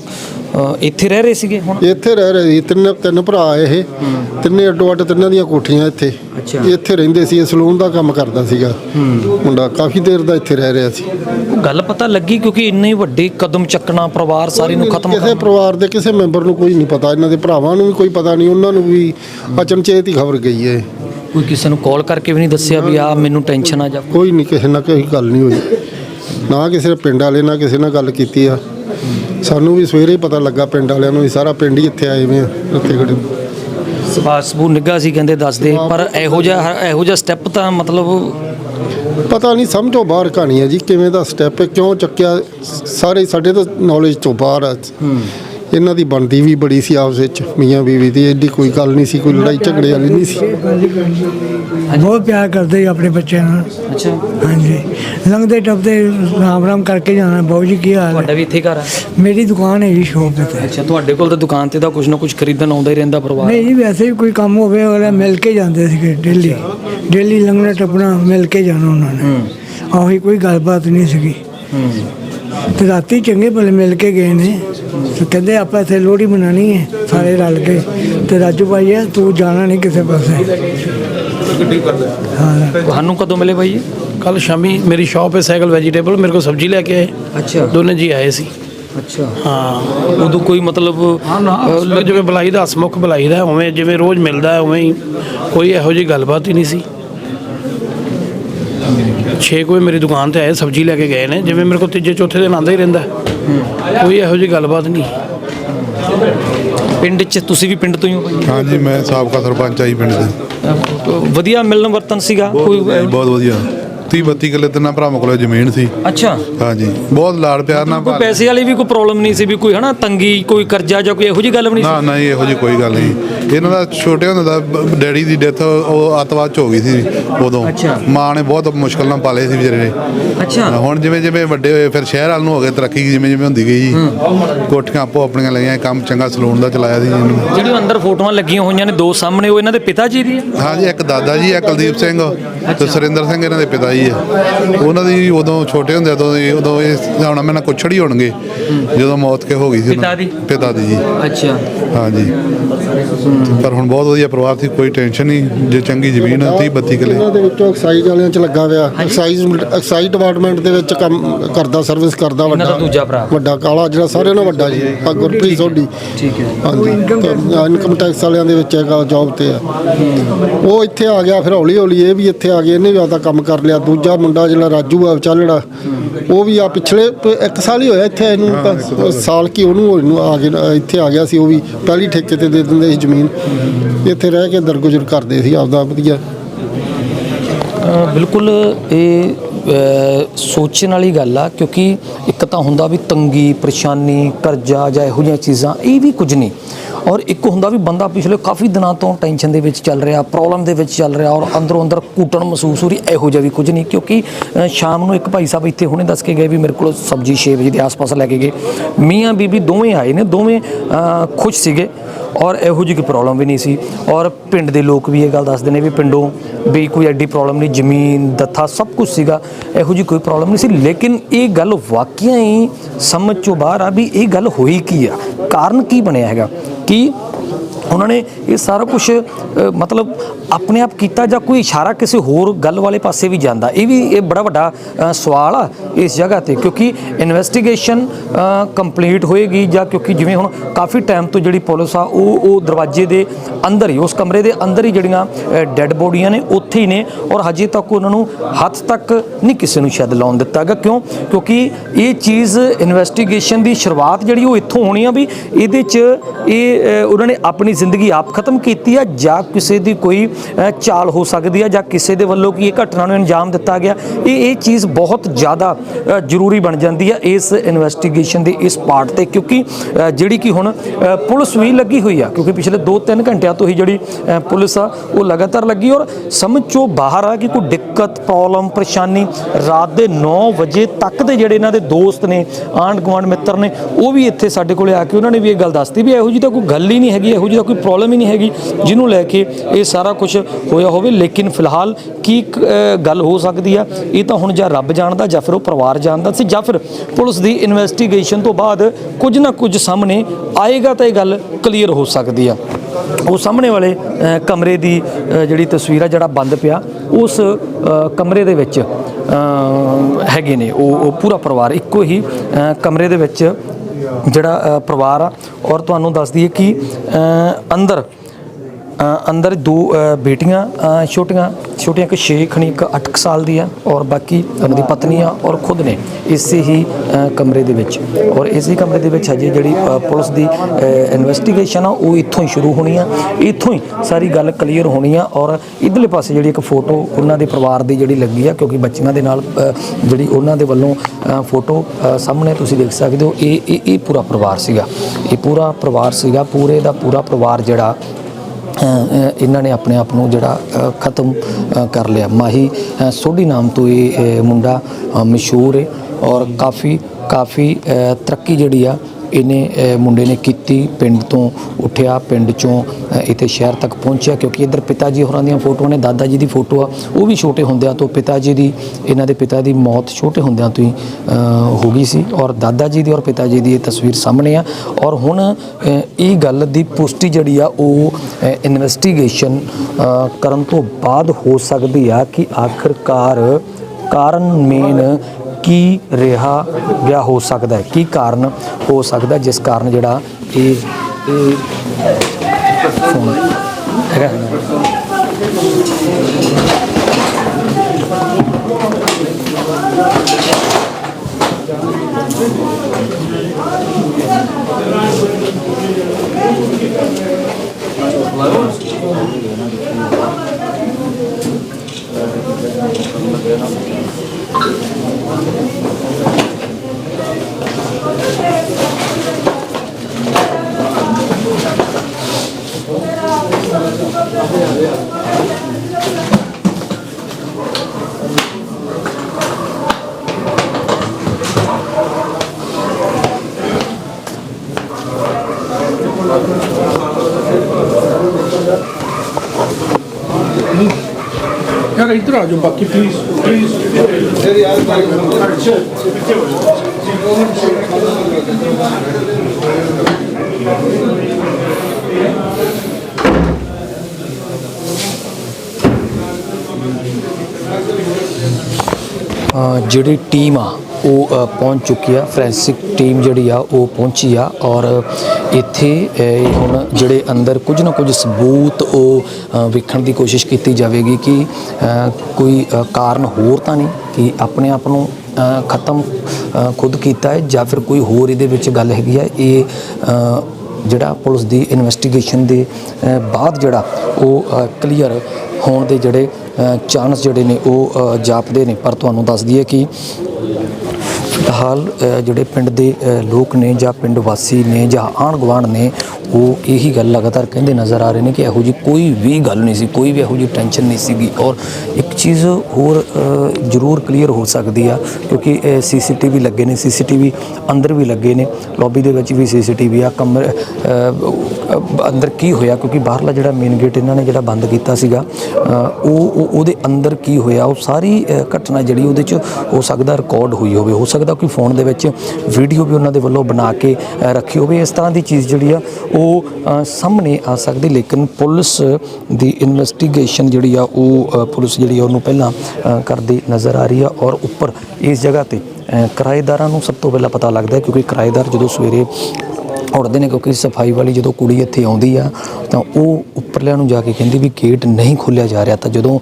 ਇੱਥੇ ਰਹਿ ਰਹੇ ਸੀਗੇ ਹੁਣ? ਇੱਥੇ ਰਹਿ ਰਹੇ ਸੀ ਤਿੰਨ ਤਿੰਨ ਭਰਾ ਇਹ। ਤਿੰਨੇ ਅੱਡੋ ਅੱਡ ਤਿੰਨਾਂ ਦੀਆਂ ਕੋਠੀਆਂ ਇੱਥੇ। ਅੱਛਾ। ਇੱਥੇ ਰਹਿੰਦੇ ਸੀ ਇਹ ਸਲੂਨ ਦਾ ਕੰਮ ਕਰਦਾ ਸੀਗਾ। ਮੁੰਡਾ ਕਾਫੀ ਦੇਰ ਦਾ ਇੱਥੇ ਰਹਿ ਰਿਹਾ ਸੀ। ਗੱਲ ਪਤਾ ਲੱਗੀ ਕਿਉਂਕਿ ਇੰਨੇ ਵੱਡੇ ਕਦਮ ਚੱਕਣਾ ਪਰਿਵਾਰ ਸਾਰੇ ਨੂੰ ਖਤਮ ਕਿਸੇ ਕਰਨਾ। ਪਰਿਵਾਰ ਦੇ ਕਿਸੇ ਮੈਂਬਰ ਨੂੰ ਕੋਈ ਨਹੀਂ ਪਤਾ। ਇਹਨਾਂ ਦੇ ਭਰਾਵਾਂ ਨੂੰ ਵੀ ਕੋਈ ਪਤਾ ਨਹੀਂ ਉਹਨਾਂ ਨੂੰ ਵੀ ਅਚਨਚੇਤ ਹੀ ਖਬਰ ਗਈ ਹੈ। ਕੋਈ ਕਿਸੇ ਨੂੰ ਕਾਲ ਕਰਕੇ ਵੀ ਨਹੀਂ ਦੱਸਿਆ ਵੀ ਆ ਮੈਨੂੰ ਟੈਨਸ਼ਨ ਆ ਜਾਂ ਕੋਈ ਨਹੀਂ ਕਿਸੇ ਨਾਲ ਕੋਈ ਗੱਲ ਨਹੀਂ ਹੋਈ। ਨਾ ਕਿਸੇ ਪਿੰਡ ਵਾਲੇ ਨਾਲ ਕਿਸੇ ਨਾਲ ਗੱਲ ਕੀਤੀ ਆ। ਸਾਨੂੰ ਵੀ ਸਵੇਰੇ ਹੀ ਪਤਾ ਲੱਗਾ ਪਿੰਡ ਵਾਲਿਆਂ ਨੂੰ ਵੀ ਸਾਰਾ ਪਿੰਡ ਹੀ ਇੱਥੇ ਆਏ ਹੋਏ ਆ ਉੱਥੇ ਖੜੇ। ਸਬਾਸਬੂ ਨਿੱਗਾ ਸੀ ਕਹਿੰਦੇ ਦੱਸਦੇ ਪਰ ਇਹੋ ਜਿਹਾ ਇਹੋ ਜਿਹਾ ਸਟੈਪ ਤਾਂ ਮਤਲਬ ਪਤਾ ਨਹੀਂ ਸਮਝੋ ਬਾਹਰ ਕਹਾਣੀ ਹੈ ਜੀ ਕਿਵੇਂ ਦਾ ਸਟੈਪ ਹੈ ਕਿਉਂ ਚੱਕਿਆ ਸਾਰੇ ਸਾਡੇ ਤਾਂ ਨੌਲੇਜ ਤੋਂ ਬਾਹਰ ਆ। ਇਹਨਾਂ ਦੀ ਬਣਦੀ ਵੀ ਬੜੀ ਸੀ ਆਪਸ ਵਿੱਚ ਮੀਆਂ ਬੀਵੀ ਦੀ ਐਡੀ ਕੋਈ ਗੱਲ ਨਹੀਂ ਸੀ ਕੋਈ ਲੜਾਈ ਝਗੜੇ ਵਾਲੀ ਨਹੀਂ ਸੀ। ਬਹੁਤ ਪਿਆਰ ਕਰਦੇ ਸੀ ਆਪਣੇ ਬੱਚਿਆਂ ਨਾਲ। ਅੱਛਾ। ਹਾਂਜੀ। ਲੰਘਦੇ ਟੱਪਦੇ ਰਾਮ ਰਾਮ ਕਰਕੇ ਜਾਣਾ ਬਾਊ ਜੀ ਕੀ ਹਾਲ ਤੁਹਾਡਾ ਹੈ ਵੀ ਇੱਥੇ ਘਰ ਆ? ਮੇਰੀ ਦੁਕਾਨ ਹੈ ਜੀ ਸ਼ੋਪ ਤੇ ਅੱਛਾ ਤੁਹਾਡੇ ਕੋਲ ਤਾਂ ਦੁਕਾਨ ਤੇ ਤਾਂ ਕੁਝ ਨਾ ਕੁਝ ਖਰੀਦਣ ਆਉਂਦਾ ਹੀ ਰਹਿੰਦਾ ਪਰਿਵਾਰ। ਨਹੀਂ ਜੀ ਵੈਸੇ ਵੀ ਕੋਈ ਕੰਮ ਹੋਵੇ ਅਗਲਾ ਮਿਲ ਕੇ ਜਾਂਦੇ ਸੀਗੇ ਡੇਲੀ। ਡੇਲੀ ਲੰਘਣਾ ਟੱਪਣਾ ਮਿਲ ਕੇ ਜਾਣਾ ਉਹਨਾਂ ਨੇ। ਆਹੀ ਕੋਈ ਗੱਲਬਾਤ ਨਹੀਂ ਸੀਗੀ। ਤੇ ਰਾਤੀ ਚੰਗੇ ਭਲੇ ਮਿਲ ਕੇ ਗਏ ਨੇ। ਤੇ ਕਹਿੰਦੇ ਆਪਾਂ ਇੱਥੇ ਲੋਹੜੀ ਮਨਾਣੀ ਹੈ ਸਾਰੇ ਰਲ ਕੇ। ਤੇ ਰਾਜੂ ਭਾਈ ਆ ਤੂੰ ਜਾਣਾ ਨਹੀਂ ਕਿਸੇ ਪਾਸੇ। ਹਾਂ। ਤੁਹਾਨੂੰ ਕਦੋਂ ਮਿਲੇ ਬਾਈ ਕੱਲ ਸ਼ਾਮੀ ਮੇਰੀ ਸ਼ਾਪ ਹੈ ਸਾਈਕਲ ਵੈਜੀਟੇਬਲ ਮੇਰੇ ਕੋਲ ਸਬਜ਼ੀ ਲੈ ਕੇ ਆਏ। ਅੱਛਾ। ਦੋਨੇ ਜੀ ਆਏ ਸੀ। ਅੱਛਾ। ਹਾਂ। ਉਦੋਂ ਕੋਈ ਮਤਲਬ ਅਹ ਜਿਵੇਂ ਬੁਲਾਈ ਦਾ ਹਸਮੁਖ ਬੁਲਾਈ ਦਾ ਉਵੇਂ ਜਿਵੇਂ ਰੋਜ਼ ਮਿਲਦਾ ਹੈ ਉਵੇਂ ਹੀ ਕੋਈ ਇਹੋ ਜਿਹੀ ਗੱਲਬਾਤ ਹੀ ਨਹੀਂ ਸੀ। ਛੇ ਕੋਈ ਮੇਰੀ ਦੁਕਾਨ ਤੇ ਆਏ ਸਬਜ਼ੀ ਲੈ ਕੇ ਗਏ ਨੇ। ਜਿਵੇਂ ਮੇਰੇ ਕੋਲ ਤੀਜੇ ਚੌਥੇ ਦਿਨ ਆਉਂਦਾ ਹੀ ਰਹਿੰਦਾ। ਕੋਈ ਇਹੋ ਜਿਹੀ ਗੱਲਬਾਤ ਨਹੀਂ। ਪਿੰਡ 'ਚ ਤੁਸੀਂ ਵੀ ਪਿੰਡ ਤੋਂ ਹੀ ਹੋ ਬਾਈ ਹਾਂਜੀ ਮੈਂ ਸਾਬਕਾ ਸਰਪੰਚ ਆਈ ਪਿੰਡ ਦਾ। ਵਧੀਆ ਮਿਲਣ ਵਰਤਨ ਸੀਗਾ? ਕੋਈ ਬਹੁਤ ਵਧੀਆ। 30 32 ਕਿੱਲੇ ਤਿੰਨਾਂ ਭਰਾਵਾਂ ਕੋਲ ਜ਼ਮੀਨ ਸੀ। ਅੱਛਾ। ਹਾਂਜੀ। ਬਹੁਤ ਲਾੜ ਪਿਆਰ ਨਾਲ ਕੋਈ ਪੈਸੇ ਵਾਲੀ ਵੀ ਕੋਈ ਪ੍ਰੋਬਲਮ ਨਹੀਂ ਸੀ ਵੀ ਕੋਈ ਹਨਾ ਤੰਗੀ ਕੋਈ ਕਰਜ਼ਾ ਜਾਂ ਕੋਈ ਇਹੋ ਜਿਹੀ ਗੱਲ ਵੀ ਨਹੀਂ ਨਾ ਸੀ ਨਹੀਂ ਇਹੋ ਜਿਹੀ ਕੋਈ ਗੱਲ ਨਹੀਂ। ਇਹਨਾਂ ਦਾ ਛੋਟੇ ਹੁੰਦੇ ਦਾ ਬ- ਡੈਡੀ ਦੀ ਡੈਥ ਉਹ ਅੱਤਵਾਦ ਚ ਹੋ ਗਈ ਸੀ ਉਦੋਂ। ਅੱਛਾ। ਮਾਂ ਨੇ ਬਹੁਤ ਮੁਸ਼ਕਲ ਨਾਲ ਪਾਲੇ ਸੀ ਵਿਚਾਰੇ ਨੇ। ਅੱਛਾ। ਹੁਣ ਜਿਵੇਂ ਜਿਵੇਂ ਵੱਡੇ ਹੋਏ ਫਿਰ ਸ਼ਹਿਰ ਵੱਲ ਨੂੰ ਹੋ ਗਏ ਤਰੱਕੀ ਜਿਵੇਂ ਜਿਵੇਂ ਹੁੰਦੀ ਗਈ ਕੋਠੀਆਂ ਆਪੋ ਆਪਣੀਆਂ ਲਈਆਂ ਕੰਮ ਚੰਗਾ ਸਲੂਨ ਦਾ ਚਲਾਇਆ ਸੀ ਇਹਨੂੰ। ਜਿਹੜੀ ਅੰਦਰ ਫੋਟੋਆਂ ਲੱਗੀਆਂ ਹੋਈਆਂ ਨੇ ਦੋ ਸਾਹਮਣੇ ਉਹ ਇਹਨਾਂ ਦੇ ਪਿਤਾ ਜੀ ਦੀ ਹੈ ਹਾਂਜੀ ਇੱਕ ਦਾਦਾ ਜੀ ਹੈ ਕੁਲਦੀਪ ਸਿੰਘ ਤੇ ਸੁਰਿੰਦਰ ਸਿੰਘ ਇਹਨਾਂ ਦੇ ਪਿਤਾ ਜੀ ਹੈ। ਉਹਨਾਂ ਦੀ ਉਦੋਂ ਛੋਟੇ ਹੁੰਦੇ ਉਦੋਂ ਦੀ- ਉਦੋਂ ਇਹ ਹੁਣ ਮੈਂ ਕੁਛੜ ਹੀ ਹੋਣਗੇ। ਜਦੋਂ ਮੌਤ ਕੇ ਹੋ ਗਈ ਸੀ ਉਹਨਾਂ- ਪਿਤਾ ਦੀ? ਪਿਤਾ ਦੀ ਜੀ। ਅੱਛਾ। ਹਾਂਜੀ। ਪਰ ਹੁਣ ਬਹੁਤ ਵਧੀਆ ਪਰਿਵਾਰ ਸੀ ਕੋਈ ਟੈਨਸ਼ਨ ਨਹੀਂ। ਜੇ ਚੰਗੀ ਜ਼ਮੀਨ ਹੈ 30 32 ਕਿੱਲੇ। ਦੇ ਵਿੱਚੋਂ ਐਕਸਾਈਜ਼ ਵਾਲਿਆਂ 'ਚ ਲੱਗਾ ਹੋਇਆ। ਐਕਸਾਈਜ਼ ਐਕਸਾਈਜ਼ ਡਿਪਾਰਟਮੈਂਟ ਦੇ ਵਿੱਚ ਕੰਮ ਕਰਦਾ ਸਰਵਿਸ ਕਰਦਾ ਇਹਨਾਂ ਦਾ ਵੱਡਾ। ਦੂਜਾ ਭਰਾ। ਵੱਡਾ ਕਾਲਾ ਜਿਹੜਾ ਸਾਰਿਆਂ ਨਾਲੋਂ ਵੱਡਾ ਜੀ। ਆ ਗੁਰਪ੍ਰੀਤ ਸੋਢੀ। ਠੀਕ ਹੈ। ਹਾਂਜੀ। ਇਨਕਮ ਟੈਕਸ ਵਾਲਿਆਂ ਦੇ ਵਿੱਚ ਹੈਗਾ ਜੌਬ ਤੇ ਆ। ਉਹ ਇੱਥੇ ਆ ਗਿਆ ਫਿਰ ਹੌਲੀ ਹੌਲੀ ਇਹ ਵੀ ਇੱਥੇ ਆ ਗਿਆ ਇਹਨੇ ਵੀ ਆਪਦਾ ਕੰਮ ਕਰ ਲਿਆ। ਦੂਜਾ ਮੁੰਡਾ ਜਿਹੜਾ ਰਾਜੂ ਆ ਵਿਚਾਲੜਾ ਉਹ ਵੀ ਆ ਪਿਛਲੇ ਪ- ਇੱਕ ਸਾਲ ਹੀ ਹੋਇਆ ਇੱਥੇ ਇਹਨੂੰ ਤਾਂ ਸਾਲ ਕੀ ਉਹਨੂੰ ਹੋਏ ਨੂੰ ਆ ਕੇ ਇੱਥੇ ਆ ਗਿਆ ਸੀ ਉਹ ਵੀ ਪਹਿਲੀ ਠੇਕੇ ਤੇ ਦੇ ਦਿੰਦੇ ਸੀ ਜ਼ਮੀਨ। ਇੱਥੇ ਰਹਿ ਕੇ ਦਰਗੁਜ਼ਰ ਕਰਦੇ ਸੀ ਆਪਦਾ ਵਧੀਆ। ਅ, ਬਿਲਕੁਲ ਇਹ ਅ, ਸੋਚਣ ਵਾਲੀ ਗੱਲ ਆ ਕਿਉਂਕਿ ਇੱਕ ਤਾਂ ਹੁੰਦਾ ਵੀ ਤੰਗੀ ਪਰੇਸ਼ਾਨੀ ਕਰਜ਼ਾ ਜਾਂ ਇਹੋ ਜਿਹੀਆਂ ਚੀਜ਼ਾਂ ਇਹ ਵੀ ਕੁਝ ਨਹੀਂ। ਔਰ ਇੱਕ ਹੁੰਦਾ ਵੀ ਬੰਦਾ ਪਿਛਲੇ ਕਾਫੀ ਦਿਨਾਂ ਤੋਂ ਟੈਨਸ਼ਨ ਦੇ ਵਿੱਚ ਚੱਲ ਰਿਹਾ ਪ੍ਰੋਬਲਮ ਦੇ ਵਿੱਚ ਚੱਲ ਰਿਹਾ ਔਰ ਅੰਦਰੋਂ ਅੰਦਰ ਘੁੱਟਣ ਮਹਿਸੂਸ ਹੋ ਰਹੀ, ਇਹੋ ਜਿਹਾ ਵੀ ਕੁਝ ਨਹੀਂ ਕਿਉਂਕਿ ਸ਼ਾਮ ਨੂੰ ਇੱਕ ਭਾਈ ਸਾਹਿਬ ਇੱਥੇ ਹੁਣੇ ਦੱਸ ਕੇ ਗਏ ਵੀ ਮੇਰੇ ਕੋਲ ਸਬਜ਼ੀ 6 ਵਜੇ ਦੇ ਆਸ-ਪਾਸ ਲੈ ਕੇ ਗਏ। ਮੀਆਂ, ਬੀਬੀ ਦੋਵੇਂ ਆਏ ਨੇ, ਦੋਵੇਂ ਖੁਸ਼ ਸੀਗੇ ਔਰ ਇਹੋ ਜਿਹੀ ਕੋਈ ਪ੍ਰੋਬਲਮ ਵੀ ਨਹੀਂ ਸੀ ਔਰ ਪਿੰਡ ਦੇ ਲੋਕ ਵੀ ਇਹ ਗੱਲ ਦੱਸਦੇ ਨੇ ਵੀ ਪਿੰਡੋਂ ਵੀ ਕੋਈ ਐਡੀ ਪ੍ਰੋਬਲਮ ਨਹੀਂ, ਜ਼ਮੀਨ, ਦੱਥਾ ਸਭ ਕੁਝ ਸੀਗਾ, ਇਹੋ ਜਿਹੀ ਕੋਈ ਪ੍ਰੋਬਲਮ ਨਹੀਂ ਸੀ। ਲੇਕਿਨ ਇਹ ਗੱਲ ਵਾਕਿਆ ਹੀ ਸਮਝ ਚੋਂ ਬਾਹਰ ਆ ਵੀ ਇਹ ਗੱਲ ਹੋਈ ਕੀ ਆ, ਕਾਰਨ ਕੀ ਬਣਿਆ ਹੈਗਾ? ਕਿ ਉਹਨਾਂ ਨੇ ਇਹ ਸਾਰਾ ਕੁਝ ਮਤਲਬ ਆਪਣੇ ਆਪ ਕੀਤਾ ਜਾਂ ਕੋਈ ਇਸ਼ਾਰਾ ਕਿਸੇ ਹੋਰ ਗੱਲ ਵਾਲੇ ਪਾਸੇ ਵੀ ਜਾਂਦਾ। ਇਹ ਵੀ ਇਹ ਬੜਾ ਵੱਡਾ ਸਵਾਲ ਆ ਇਸ ਜਗ੍ਹਾ ਤੇ ਕਿਉਂਕਿ ਇਨਵੈਸਟੀਗੇਸ਼ਨ ਕੰਪਲੀਟ ਹੋਏਗੀ ਜਾਂ ਕਿਉਂਕਿ ਜਿਵੇਂ ਹੁਣ ਕਾਫੀ ਟਾਈਮ ਤੋਂ ਜਿਹੜੀ ਪੁਲਿਸ ਆ, ਉਹ ਉਹ ਦਰਵਾਜ਼ੇ ਦੇ ਅੰਦਰ ਹੀ, ਉਸ ਕਮਰੇ ਦੇ ਅੰਦਰ ਹੀ ਜਿਹੜੀਆਂ ਡੈੱਡ ਬੋਡੀਆਂ ਨੇ, ਉੱਥੇ ਹੀ ਨੇ ਔਰ ਹਜੇ ਤੱਕ ਉਹਨਾਂ ਨੂੰ ਹੱਥ ਤੱਕ ਨਹੀਂ ਕਿਸੇ ਨੂੰ ਸ਼ਾਇਦ ਲਾਉਣ ਦਿੱਤਾ ਗਿਆ ਕਿਉਂ? ਕਿਉਂਕਿ ਇਹ ਚੀਜ਼ ਇਨਵੈਸਟੀਗੇਸ਼ਨ ਦੀ ਸ਼ੁਰੂਆਤ ਜਿਹੜੀ ਉਹ ਇੱਥੋਂ ਹੋਣੀ ਆ ਵੀ ਇਹਦੇ 'ਚ ਇਹ ਉਹਨਾਂ ਨੇ ਆਪਣੀ ਜ਼ਿੰਦਗੀ ਆਪ ਖਤਮ ਕੀਤੀ ਆ ਜਾਂ ਕਿਸੇ ਦੀ ਕੋਈ ਚਾਲ ਹੋ ਸਕਦੀ ਆ ਜਾਂ ਕਿਸੇ ਦੇ ਵੱਲੋਂ ਕੀ ਇਹ ਘਟਨਾ ਨੂੰ ਅੰਜਾਮ ਦਿੱਤਾ ਗਿਆ, ਇਹ ਇਹ ਚੀਜ਼ ਬਹੁਤ ਜ਼ਿਆਦਾ ਜ਼ਰੂਰੀ ਬਣ ਜਾਂਦੀ ਆ ਇਸ ਇਨਵੈਸਟੀਗੇਸ਼ਨ ਦੇ ਇਸ ਪਾਰਟ ਤੇ, ਕਿਉਂਕਿ ਜਿਹੜੀ ਕਿ ਹੁਣ ਪੁਲਿਸ ਵੀ ਲੱਗੀ ਹੋਈ ਆ, ਕਿਉਂਕਿ ਪਿਛਲੇ 2-3 ਘੰਟਿਆਂ ਤੋਂ ਹੀ ਜਿਹੜੀ ਪੁਲਿਸ ਆ, ਉਹ ਲਗਾਤਾਰ ਲੱਗੀ ਔਰ ਸਮਝ ਚੋਂ ਬਾਹਰ ਆ ਕਿ ਕੋਈ ਦਿੱਕਤ ਪ੍ਰੋਬਲਮ ਪਰੇਸ਼ਾਨੀ ਰਾਤ ਦੇ 9 ਵਜੇ ਤੱਕ ਦੇ ਜਿਹੜੇ ਇਹਨਾਂ ਦੇ ਦੋਸਤ ਨੇ ਆਂਢ ਗੁਆਂਢ ਮਿੱਤਰ ਨੇ, ਉਹ ਵੀ ਇੱਥੇ ਸਾਡੇ ਕੋਲੇ ਆ ਕੇ ਉਹਨਾਂ ਨੇ ਵੀ ਇਹ ਗੱਲ ਦੱਸਤੀ ਵੀ ਇਹੋ ਜਿਹੀ ਤਾਂ ਕੋਈ ਗੱਲ ਹੀ ਨਹੀਂ ਹੈਗੀ, ਇਹੋ ਜਿਹੀ ਕੋਈ ਪ੍ਰੋਬਲਮ ਹੀ ਨਹੀਂ ਹੈਗੀ, ਜਿਹਨੂੰ ਲੈ ਕੇ ਇਹ ਸਾਰਾ ਕੁਝ ਹੋਇਆ ਹੋਵੇ। ਲੇਕਿਨ ਫਿਲਹਾਲ ਕੀ ਗੱਲ ਹੋ ਸਕਦੀ ਆ? ਇਹ ਤਾਂ ਹੁਣ ਜਾਂ ਰੱਬ ਜਾਣਦਾ ਜਾਂ ਫਿਰ ਉਹ ਪਰਿਵਾਰ ਜਾਣਦਾ ਸੀ ਜਾਂ ਫਿਰ ਪੁਲਿਸ ਦੀ ਇਨਵੈਸਟੀਗੇਸ਼ਨ ਤੋਂ ਬਾਅਦ ਕੁਝ ਨਾ ਕੁਝ ਸਾਹਮਣੇ ਆਏਗਾ ਤਾਂ ਇਹ ਗੱਲ ਕਲੀਅਰ ਹੋ ਸਕਦੀ ਆ। ਉਹ ਸਾਹਮਣੇ ਵਾਲੇ ਕਮਰੇ ਦੀ ਜਿਹੜੀ ਤਸਵੀਰ ਆ, ਜਿਹੜਾ ਬੰਦ ਪਿਆ, ਉਸ ਕਮਰੇ ਦੇ ਵਿੱਚ ਹੈਗੇ ਨੇ। ਉਹ ਉਹ ਪੂਰਾ ਪਰਿਵਾਰ ਇੱਕੋ ਹੀ ਕਮਰੇ ਦੇ ਵਿੱਚ ਜਿਹੜਾ ਪਰਿਵਾਰ ਆ ਔਰ ਤੁਹਾਨੂੰ ਦੱਸ ਦਈਏ ਕਿ ਅੰਦਰ ਅੰਦਰ ਦੋ ਬੇਟੀਆਂ ਛੋਟੀਆਂ ਛੋਟੀਆਂ ਇੱਕ 6 ਖਣੀ ਇੱਕ 8 ਸਾਲ ਦੀ ਆ ਔਰ ਬਾਕੀ ਉਹਨਾਂ ਦੀ ਪਤਨੀ ਆ ਔਰ ਖੁਦ ਨੇ ਇਸੇ ਹੀ ਕਮਰੇ ਦੇ ਵਿੱਚ। ਔਰ ਇਸੇ ਕਮਰੇ ਦੇ ਵਿੱਚ ਹਜੇ ਜਿਹੜੀ ਪੁਲਿਸ ਦੀ ਇਨਵੈਸਟੀਗੇਸ਼ਨ ਆ ਉਹ ਇੱਥੋਂ ਹੀ ਸ਼ੁਰੂ ਹੋਣੀ ਆ। ਇੱਥੋਂ ਹੀ ਸਾਰੀ ਗੱਲ ਕਲੀਅਰ ਹੋਣੀ ਆ ਔਰ ਇਧਰਲੇ ਪਾਸੇ ਜਿਹੜੀ ਇੱਕ ਫੋਟੋ ਉਹਨਾਂ ਦੇ ਪਰਿਵਾਰ ਦੀ ਜਿਹੜੀ ਲੱਗੀ ਆ ਕਿਉਂਕਿ ਬੱਚੀਆਂ ਦੇ ਨਾਲ ਜਿਹੜੀ ਉਹਨਾਂ ਦੇ ਵੱਲੋਂ ਫੋਟੋ ਸਾਹਮਣੇ ਤੁਸੀਂ ਦੇਖ ਸਕਦੇ ਹੋ ਇਹ ਇਹ ਪੂਰਾ ਪਰਿਵਾਰ ਸੀਗਾ। ਇਹ ਪੂਰਾ ਪਰਿਵਾਰ ਸੀਗਾ ਪੂਰੇ ਦਾ ਪੂਰਾ ਪਰਿਵਾਰ ਜਿਹੜਾ ਇਹਨਾਂ ਨੇ ਆਪਣੇ ਆਪ ਨੂੰ ਜਿਹੜਾ ਖਤਮ ਕਰ ਲਿਆ। ਮਾਹੀ ਸੋਢੀ ਨਾਮ ਤੋਂ ਇਹ ਮੁੰਡਾ ਮਸ਼ਹੂਰ ਹੈ ਔਰ ਕਾਫੀ ਕਾਫੀ ਤਰੱਕੀ ਜਿਹੜੀ ਆ ਇਹਨੇ ਮੁੰਡੇ ਨੇ ਕੀਤੀ, ਪਿੰਡ ਤੋਂ ਉੱਠਿਆ, ਪਿੰਡ ਚੋਂ ਇੱਥੇ ਸ਼ਹਿਰ ਤੱਕ ਪਹੁੰਚਿਆ, ਕਿਉਂਕਿ ਇੱਧਰ ਪਿਤਾ ਜੀ ਹੋਰਾਂ ਦੀਆਂ ਫੋਟੋਆਂ ਨੇ ਦਾਦਾ ਜੀ ਦੀ ਫੋਟੋ ਆ, ਉਹ ਵੀ ਛੋਟੇ ਹੁੰਦਿਆਂ ਤੋਂ ਪਿਤਾ ਜੀ ਦੀ, ਇਹਨਾਂ ਦੇ ਪਿਤਾ ਦੀ ਮੌਤ ਛੋਟੇ ਹੁੰਦਿਆਂ ਤੋਂ ਹੀ ਹੋ ਗਈ ਸੀ, ਔਰ ਦਾਦਾ ਜੀ ਦੀ ਔਰ ਪਿਤਾ ਜੀ ਦੀ ਇਹ ਤਸਵੀਰ ਸਾਹਮਣੇ ਆ, ਔਰ ਹੁਣ ਇਹ ਗੱਲ ਦੀ ਪੁਸ਼ਟੀ ਜਿਹੜੀ ਆ, ਉਹ ਇਨਵੈਸਟੀਗੇਸ਼ਨ ਕਰਨ ਤੋਂ ਬਾਅਦ ਹੋ ਸਕਦੀ ਆ ਕਿ ਆਖਰਕਾਰ ਕਾਰਨ ਮੇਨ ਕੀ ਰਿਹਾ ਗਿਆ ਹੋ ਸਕਦਾ ਹੈ? ਕੀ ਕਾਰਨ ਹੋ ਸਕਦਾ ਜਿਸ ਕਾਰਨ ਜਿਹੜਾ ਇਹ ਇਹ ਹੈਗਾ। ਯਾਰ ਇੱਧਰ ਆ ਜਾਓ ਬਾਕੀ ਪਲੀਜ਼ ਪਲੀਜ਼ ਅ, ਜਿਹੜੀ ਟੀਮ ਆ ਉਹ ਪਹੁੰਚ ਚੁੱਕੀ ਆ। ਫੋਰੈਂਸਿਕ ਟੀਮ ਜਿਹੜੀ ਆ, ਉਹ ਪਹੁੰਚੀ ਆ ਔਰ ਇੱਥੇ ਹੁਣ ਜਿਹੜੇ ਅੰਦਰ ਕੁਝ ਨਾ ਕੁਝ ਸਬੂਤ ਉਹ ਵੇਖਣ ਦੀ ਕੋਸ਼ਿਸ਼ ਕੀਤੀ ਜਾਵੇਗੀ ਕਿ ਕੋਈ ਕਾਰਨ ਹੋਰ ਤਾਂ ਨਹੀਂ ਕਿ ਆਪਣੇ ਆਪ ਨੂੰ ਖਤਮ ਖੁਦ ਕੀਤਾ ਹੈ ਜਾਂ ਫਿਰ ਕੋਈ ਹੋਰ ਇਹਦੇ ਵਿੱਚ ਗੱਲ ਹੈਗੀ ਆ। ਇਹ ਜਿਹੜਾ ਪੁਲਿਸ ਦੀ ਇਨਵੈਸਟੀਗੇਸ਼ਨ ਦੇ ਬਾਅਦ ਜਿਹੜਾ ਉਹ ਕਲੀਅਰ ਹੋਣ ਦੇ ਜਿਹੜੇ ਚਾਂਸ ਜਿਹੜੇ ਨੇ ਉਹ ਜਾਪਦੇ ਨੇ। ਪਰ ਤੁਹਾਨੂੰ ਦੱਸ ਦਈਏ ਕਿ ਫਿਲਹਾਲ ਜਿਹੜੇ ਪਿੰਡ ਦੇ ਲੋਕ ਨੇ ਜਾਂ ਪਿੰਡ ਵਾਸੀ ਨੇ ਜਾਂ ਆਂਢ ਗੁਆਂਢ ਨੇ ਉਹ ਇਹੀ ਗੱਲ ਲਗਾਤਾਰ ਕਹਿੰਦੇ ਨਜ਼ਰ ਆ ਰਹੇ ਨੇ ਕਿ ਇਹੋ ਜੀ ਕੋਈ ਵੀ ਗੱਲ ਨਹੀਂ ਸੀ, ਕੋਈ ਵੀ ਇਹੋ ਜੀ ਟੈਨਸ਼ਨ ਨਹੀਂ ਸੀਗੀ ਔਰ ਇੱਕ ਚੀਜ਼ ਹੋਰ ਜ਼ਰੂਰ ਕਲੀਅਰ ਹੋ ਸਕਦੀ ਆ ਕਿਉਂਕਿ ਸੀਸੀਟੀਵੀ ਲੱਗੇ ਨੇ ਸੀਸੀਟੀਵੀ ਅੰਦਰ ਵੀ ਲੱਗੇ ਨੇ ਲੌਬੀ ਦੇ ਵਿੱਚ ਵੀ ਸੀਸੀਟੀਵੀ ਆ, ਕਮਰੇ ਅੰਦਰ ਕੀ ਹੋਇਆ ਕਿਉਂਕਿ ਬਾਹਰਲਾ ਜਿਹੜਾ ਮੇਨ ਗੇਟ ਇਹਨਾਂ ਨੇ ਜਿਹੜਾ ਬੰਦ ਕੀਤਾ ਸੀਗਾ ਉਹ ਉਹਦੇ ਅੰਦਰ ਕੀ ਹੋਇਆ, ਉਹ ਸਾਰੀ ਘਟਨਾ ਜਿਹੜੀ ਉਹਦੇ ਚ ਹੋ ਸਕਦਾ ਰਿਕਾਰਡ ਹੋਈ ਹੋਵੇ, ਹੋ ਸਕਦਾ ਕਿ ਫੋਨ ਦੇ ਵਿੱਚ ਵੀਡੀਓ ਵੀ ਉਹਨਾਂ ਦੇ ਵੱਲੋਂ ਬਣਾ ਕੇ ਰੱਖੀ ਹੋਵੇ, ਇਸ ਤਰ੍ਹਾਂ ਦੀ ਚੀਜ਼ ਜਿਹੜੀ ਆ ਉਹ ਸਾਹਮਣੇ ਆ ਸਕਦੀ, ਲੇਕਿਨ ਪੁਲਿਸ ਦੀ ਇਨਵੈਸਟੀਗੇਸ਼ਨ ਜਿਹੜੀ ਆ, ਉਹ ਪੁਲਿਸ ਜਿਹੜੀ ਆ, ਉਹਨੂੰ ਪਹਿਲਾਂ ਕਰਦੀ ਨਜ਼ਰ ਆ ਰਹੀ ਆ ਔਰ ਉੱਪਰ ਇਸ ਜਗ੍ਹਾ ਤੇ ਕਿਰਾਏਦਾਰਾਂ ਨੂੰ ਸਭ ਤੋਂ ਪਹਿਲਾਂ ਪਤਾ ਲੱਗਦਾ ਕਿਉਂਕਿ ਕਿਰਾਏਦਾਰ ਜਦੋਂ ਸਵੇਰੇ ਉੱਠਦੇ ਨੇ ਕਿਉਂਕਿ ਸਫ਼ਾਈ ਵਾਲੀ ਜਦੋਂ ਕੁੜੀ ਇੱਥੇ ਆਉਂਦੀ ਆ ਤਾਂ ਉਹ ਉੱਪਰਲਿਆਂ ਨੂੰ ਜਾ ਕੇ ਕਹਿੰਦੀ ਵੀ ਗੇਟ ਨਹੀਂ ਖੋਲ੍ਹਿਆ ਜਾ ਰਿਹਾ। ਤਾਂ ਜਦੋਂ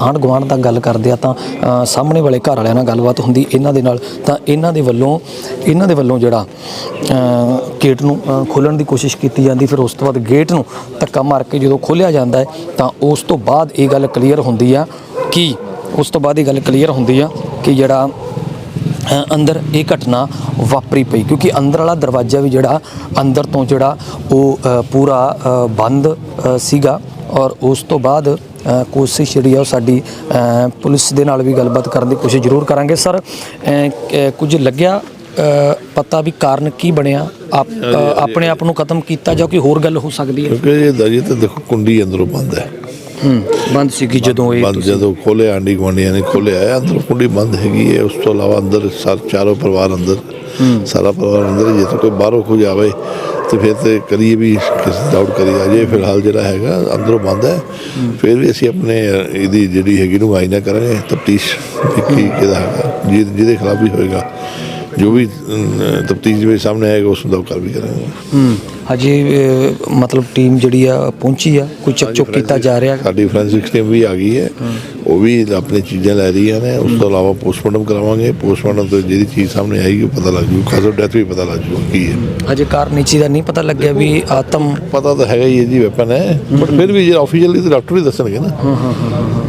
ਆਂਢ ਗੁਆਂਢ ਦਾ ਗੱਲ ਕਰਦੇ ਆ ਤਾਂ ਸਾਹਮਣੇ ਵਾਲੇ ਘਰ ਵਾਲਿਆਂ ਨਾਲ ਗੱਲਬਾਤ ਹੁੰਦੀ ਇਹਨਾਂ ਦੇ ਨਾਲ। ਤਾਂ ਇਹਨਾਂ ਦੇ ਵੱਲੋਂ ਇਹਨਾਂ ਦੇ ਵੱਲੋਂ ਜਿਹੜਾ ਗੇਟ ਨੂੰ ਅ, ਖੋਲ੍ਹਣ ਦੀ ਕੋਸ਼ਿਸ਼ ਕੀਤੀ ਜਾਂਦੀ ਫਿਰ ਉਸ ਤੋਂ ਬਾਅਦ ਗੇਟ ਨੂੰ ਧੱਕਾ ਮਾਰ ਕੇ ਜਦੋਂ ਖੋਲ੍ਹਿਆ ਜਾਂਦਾ ਹੈ ਤਾਂ ਉਸ ਤੋਂ ਬਾਅਦ ਇਹ ਗੱਲ ਕਲੀਅਰ ਹੁੰਦੀ ਆ ਕਿ ਉਸ ਤੋਂ ਬਾਅਦ ਇਹ ਗੱਲ ਕਲੀਅਰ ਹੁੰਦੀ ਆ ਕਿ ਜਿਹੜਾ ਅੰਦਰ ਇਹ ਘਟਨਾ ਵਾਪਰੀ ਪਈ ਕਿਉਂਕਿ ਅੰਦਰ ਵਾਲਾ ਦਰਵਾਜ਼ਾ ਵੀ ਜਿਹੜਾ ਅੰਦਰ ਤੋਂ ਜਿਹੜਾ ਉਹ ਪੂਰਾ ਬੰਦ ਸੀਗਾ ਔਰ ਉਸ ਤੋਂ ਬਾਅਦ ਕੋਸ਼ਿਸ਼ ਜਿਹੜੀ ਆ ਉਹ ਸਾਡੀ ਪੁਲਿਸ ਦੇ ਨਾਲ ਵੀ ਗੱਲਬਾਤ ਕਰਨ ਦੀ ਕੋਸ਼ਿਸ਼ ਜ਼ਰੂਰ ਕਰਾਂਗੇ। ਸਰ ਕੁਝ ਲੱਗਿਆ ਪਤਾ ਵੀ ਕਾਰਨ ਕੀ ਬਣਿਆ? ਆਪਣੇ ਆਪ ਨੂੰ ਖਤਮ ਕੀਤਾ ਜਾਂ ਕੋਈ ਹੋਰ ਗੱਲ ਹੋ ਸਕਦੀ ਹੈ? ਕਿਉਂਕਿ ਇਹ ਦਰਜੇ ਤੇ ਦੇਖੋ ਕੁੰਡੀ ਅੰਦਰੋਂ ਬੰਦ ਹੂੰ। ਬੰਦ ਸੀਗੀ ਜਦੋਂ ਇਹ ਬੰਦ ਜਦੋਂ ਖੋਲੇ ਆਂਡੀ ਗੁਆਂਢੀਆਂ ਨੇ ਖੋਲਿਆ ਹੈ ਅੰਦਰੋਂ ਕੁੰਡੀ ਬੰਦ ਹੈਗੀ ਹੈ। ਉਸ ਤੋਂ ਇਲਾਵਾ ਅੰਦਰ ਸਰ ਚਾਰੋਂ ਪਰਿਵਾਰ ਅੰਦਰ ਸਾਰਾ ਪਰਿਵਾਰ ਅੰਦਰ ਹੈ। ਜੇ ਤਾਂ ਕੋਈ ਬਾਹਰੋਂ ਕੋਈ ਆਵੇ ਤੇ ਫਿਰ ਤੇ ਕਰੀਏ ਵੀ ਕਿਸੇ ਡਾਊਟ ਕਰੀ ਆ ਜੇ ਫਿਲਹਾਲ ਜਿਹੜਾ ਹੈਗਾ ਅੰਦਰੋਂ ਬੰਦ ਹੈ। ਫਿਰ ਵੀ ਅਸੀਂ ਆਪਣੇ ਅ, ਇਹਦੀ ਜਿਹੜੀ ਹੈਗੀ ਨੂੰ ਆਈਨਾ ਕਰਾਂਗੇ ਤਫਤੀਸ਼ ਕੀ ਕਿਹਦਾ ਹੈਗਾ। ਜਿਹਦੇ ਜਿਹਦੇ ਖਿਲਾਫ ਵੀ ਹੋਏਗਾ ਜੋ ਵੀ ਤਫਤੀਸ਼ ਵਿੱਚ ਸਾਹਮਣੇ ਆਏਗਾ ਉਸ ਨੂੰ ਕਾਰਵਾਈ ਕਰਾਂਗੇ। ਹੂੰ। ਹਜੇ ਮਤਲਬ ਟੀਮ ਜਿਹੜੀ ਆ ਪਹੁੰਚੀ ਆ ਕੋਈ ਚੱਕ ਚੁੱਕ ਕੀਤਾ ਜਾ ਰਿਹਾ? ਸਾਡੀ ਫੋਰੈਂਸਿਕ ਟੀਮ ਵੀ ਆ ਗਈ ਹੈ। ਉਹ ਵੀ ਆਪਣੀ ਚੀਜ਼ਾਂ ਲੈ ਰਹੀਆਂ ਨੇ। ਉਸ ਤੋਂ ਇਲਾਵਾ ਪੋਸਟਮਾਰਟਮ ਕਰਾਵਾਂਗੇ। ਪੋਸਟਮਾਰਟਮ ਤੋਂ ਜਿਹੜੀ ਚੀਜ਼ ਸਾਹਮਣੇ ਆਏਗੀ ਉਹ ਪਤਾ ਲੱਗ ਜੂ। ਕਾਜ਼ ਆਫ ਡੈਥ ਵੀ ਪਤਾ ਲੱਗ ਜੂ ਕੀ ਹੈ। ਹਜੇ ਕਾਰਨੀਚੀ ਦਾ ਨਹੀਂ ਪਤਾ ਲੱਗਿਆ ਵੀ ਆਤਮ ਪਤਾ ਤਾਂ ਹੈਗਾ ਹੀ ਹੈ ਜੀ ਵੈਪਨ ਹੈ। ਬਟ ਫਿਰ ਵੀ ਜੇ ਆਫੀਸ਼ੀਅਲੀ ਤਾਂ ਡਾਕਟਰ ਹੀ ਦੱਸਣਗੇ ਨਾ।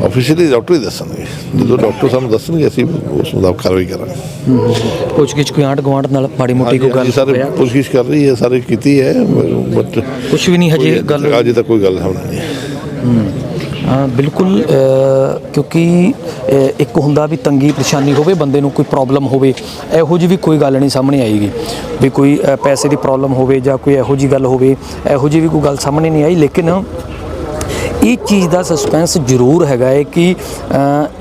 ਆਫੀਸ਼ੀਅਲੀ ਡਾਕਟਰ ਹੀ ਦੱਸਣਗੇ। ਜਦੋਂ ਡਾਕਟਰ ਸਾਨੂੰ ਦੱਸਣਗੇ ਅਸੀਂ ਉਸ ਮੁਤਾਬਕ ਕਾਰਵਾਈ ਕਰਾਂਗੇ। ਕਿਛ ਕੋਈ ਆਂਢ ਗੁਆਂਢ ਨਾਲ ਮਾੜੀ ਮੋਟੀ ਕੋਈ ਗੱਲ ਸਾਰੇ ਕੋਸ਼ਿਸ਼ ਕਰ ਰਹੀ ਹੈ ਸਾਰੇ ਕੀਤੀ ਹੈ। ਬਟ ਕੁਝ ਵੀ ਨਹੀਂ ਹਜੇ ਗੱਲ ਅਜੇ ਤੱਕ ਕੋਈ ਗੱਲ ਸਾਹਮਣੇ ਨਹੀਂ ਹਾਂ। ਬਿਲਕੁਲ ਕਿਉਂਕਿ ਇੱਕ ਹੁੰਦਾ ਵੀ ਤੰਗੀ ਪਰੇਸ਼ਾਨੀ ਹੋਵੇ ਬੰਦੇ ਨੂੰ ਕੋਈ ਪ੍ਰੋਬਲਮ ਹੋਵੇ ਇਹੋ ਜਿਹੀ ਵੀ ਕੋਈ ਗੱਲ ਨਹੀਂ ਸਾਹਮਣੇ ਆਏਗੀ ਵੀ ਕੋਈ ਪੈਸੇ ਦੀ ਪ੍ਰੋਬਲਮ ਹੋਵੇ ਜਾਂ ਕੋਈ ਇਹੋ ਜਿਹੀ ਗੱਲ ਹੋਵੇ ਇਹੋ ਜਿਹੀ ਵੀ ਕੋਈ ਗੱਲ ਸਾਹਮਣੇ ਨਹੀਂ ਆਈ ਲੇਕਿਨ ਇਹ ਚੀਜ਼ ਦਾ ਸਸਪੈਂਸ ਜ਼ਰੂਰ ਹੈਗਾ ਹੈ ਕਿ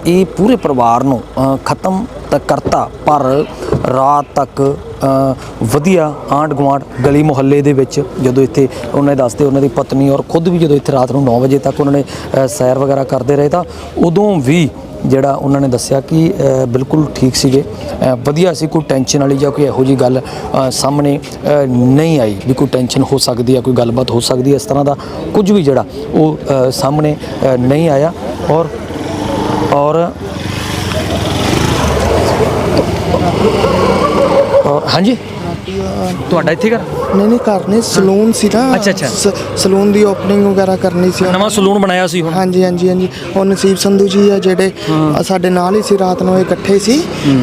ਇਹ ਪੂਰੇ ਪਰਿਵਾਰ ਨੂੰ ਖਤਮ ਤਾਂ ਕਰਤਾ, ਪਰ ਰਾਤ ਤੱਕ ਵਧੀਆ ਆਂਢ ਗੁਆਂਢ ਗਲੀ ਮੁਹੱਲੇ ਦੇ ਵਿੱਚ ਜਦੋਂ ਇੱਥੇ ਉਹਨਾਂ ਨੇ ਦੱਸਦੇ ਉਹਨਾਂ ਦੀ ਪਤਨੀ ਔਰ ਖੁਦ ਵੀ ਜਦੋਂ ਇੱਥੇ ਰਾਤ ਨੂੰ 9 ਵਜੇ ਤੱਕ ਉਹਨਾਂ ਨੇ ਸੈਰ ਵਗੈਰਾ ਕਰਦੇ ਰਹੇ ਤਾਂ ਉਦੋਂ ਵੀ ਜਿਹੜਾ ਉਹਨਾਂ ਨੇ ਦੱਸਿਆ ਕਿ ਬਿਲਕੁਲ ਠੀਕ ਸੀਗੇ। ਵਧੀਆ ਸੀ, ਕੋਈ ਟੈਨਸ਼ਨ ਵਾਲੀ ਜਾਂ ਕੋਈ ਇਹੋ ਜੀ ਗੱਲ ਸਾਹਮਣੇ ਨਹੀਂ ਆਈ ਵੀ ਕੋਈ ਟੈਨਸ਼ਨ ਹੋ ਸਕਦੀ ਹੈ ਕੋਈ ਗੱਲਬਾਤ ਹੋ ਸਕਦੀ ਹੈ ਇਸ ਤਰ੍ਹਾਂ ਦਾ ਕੁਝ ਵੀ ਜਿਹੜਾ ਉਹ ਸਾਹਮਣੇ ਨਹੀਂ ਆਇਆ। ਔਰ ਔਰ ਹਾਂਜੀ? ਤੁਹਾਡਾ ਇੱਥੇ ਘਰ? ਨਹੀਂ ਨਹੀਂ ਕਰਨੀ ਸਲੂਨ ਸੀ ਨਾ। ਅੱਛਾ, ਅੱਛਾ। ਸਲੂਨ ਦੀ ਓਪਨਿੰਗ ਵਗੈਰਾ ਕਰਨੀ ਸੀ। ਨਵਾਂ ਸਲੂਨ ਬਣਾਇਆ ਸੀ ਹੁਣ? ਹਾਂਜੀ ਹਾਂਜੀ ਹਾਂਜੀ। ਉਹ ਨਸੀਬ ਸੰਧੂ ਜੀ ਆ ਜਿਹੜੇ ਸਾਡੇ ਨਾਲ ਹੀ ਸੀ ਰਾਤ ਨੂੰ ਇਹ ਇਕੱਠੇ ਸੀ।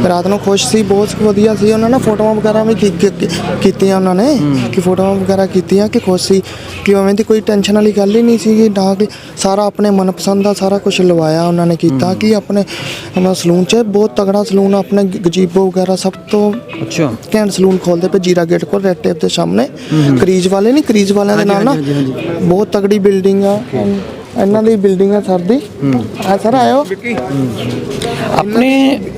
ਰਾਤ ਨੂੰ ਖੁਸ਼ ਸੀ ਬਹੁਤ ਵਧੀਆ ਸੀ। ਉਹਨਾਂ ਨੇ ਫੋਟੋਆਂ ਵਗੈਰਾ ਵੀ ਕੀ- ਕੀ- ਕੀ- ਕੀਤੀਆਂ ਉਹਨਾਂ ਨੇ ਕਿ ਫੋਟੋਆਂ ਵਗੈਰਾ ਕੀਤੀਆਂ ਕਿ ਖੁਸ਼ ਸੀ ਕਿ ਉਵੇਂ ਦੀ ਕੋਈ ਟੈਨਸ਼ਨ ਵਾਲੀ ਗੱਲ ਹੀ ਨਹੀਂ ਸੀਗੀ ਨਾ ਕਿ ਸਾਰਾ ਆਪਣੇ ਮਨਪਸੰਦ ਦਾ ਸਾਰਾ ਕੁਝ ਲਵਾਇਆ ਉਹਨਾਂ ਨੇ ਕੀਤਾ ਕਿ ਆਪਣੇ ਸਲੂਨ 'ਚ ਬਹੁਤ ਤਗੜਾ ਸਲੂਨ ਆਪਣੇ ਗਜੀਬੋ ਵਗੈਰਾ ਸਭ ਤੋਂ ਅੱਛਾ। ਕੈਂਟ ਸਲੂਨ ਖੋਲਦੇ ਪਏ ਜੀਰਾ ਗੇਟ ਕੋਲ ਰੈਡ ਟੇਪ ਦੇ ਸਾਹਮਣੇ। ਕਰੀਜ ਵਾਲੇ ਨਹੀਂ ਕਰੀਜ ਵਾਲਿਆਂ ਦੇ ਨਾਲ ਨਾ ਬਹੁਤ ਤਗੜੀ ਬਿਲਡਿੰਗ ਆ। ਇਹਨਾਂ ਦੀ ਬਿਲਡਿੰਗ ਆ ਸਰ ਦੀ। ਆ ਸਰ ਆਇਓ। ਆਪਣੇ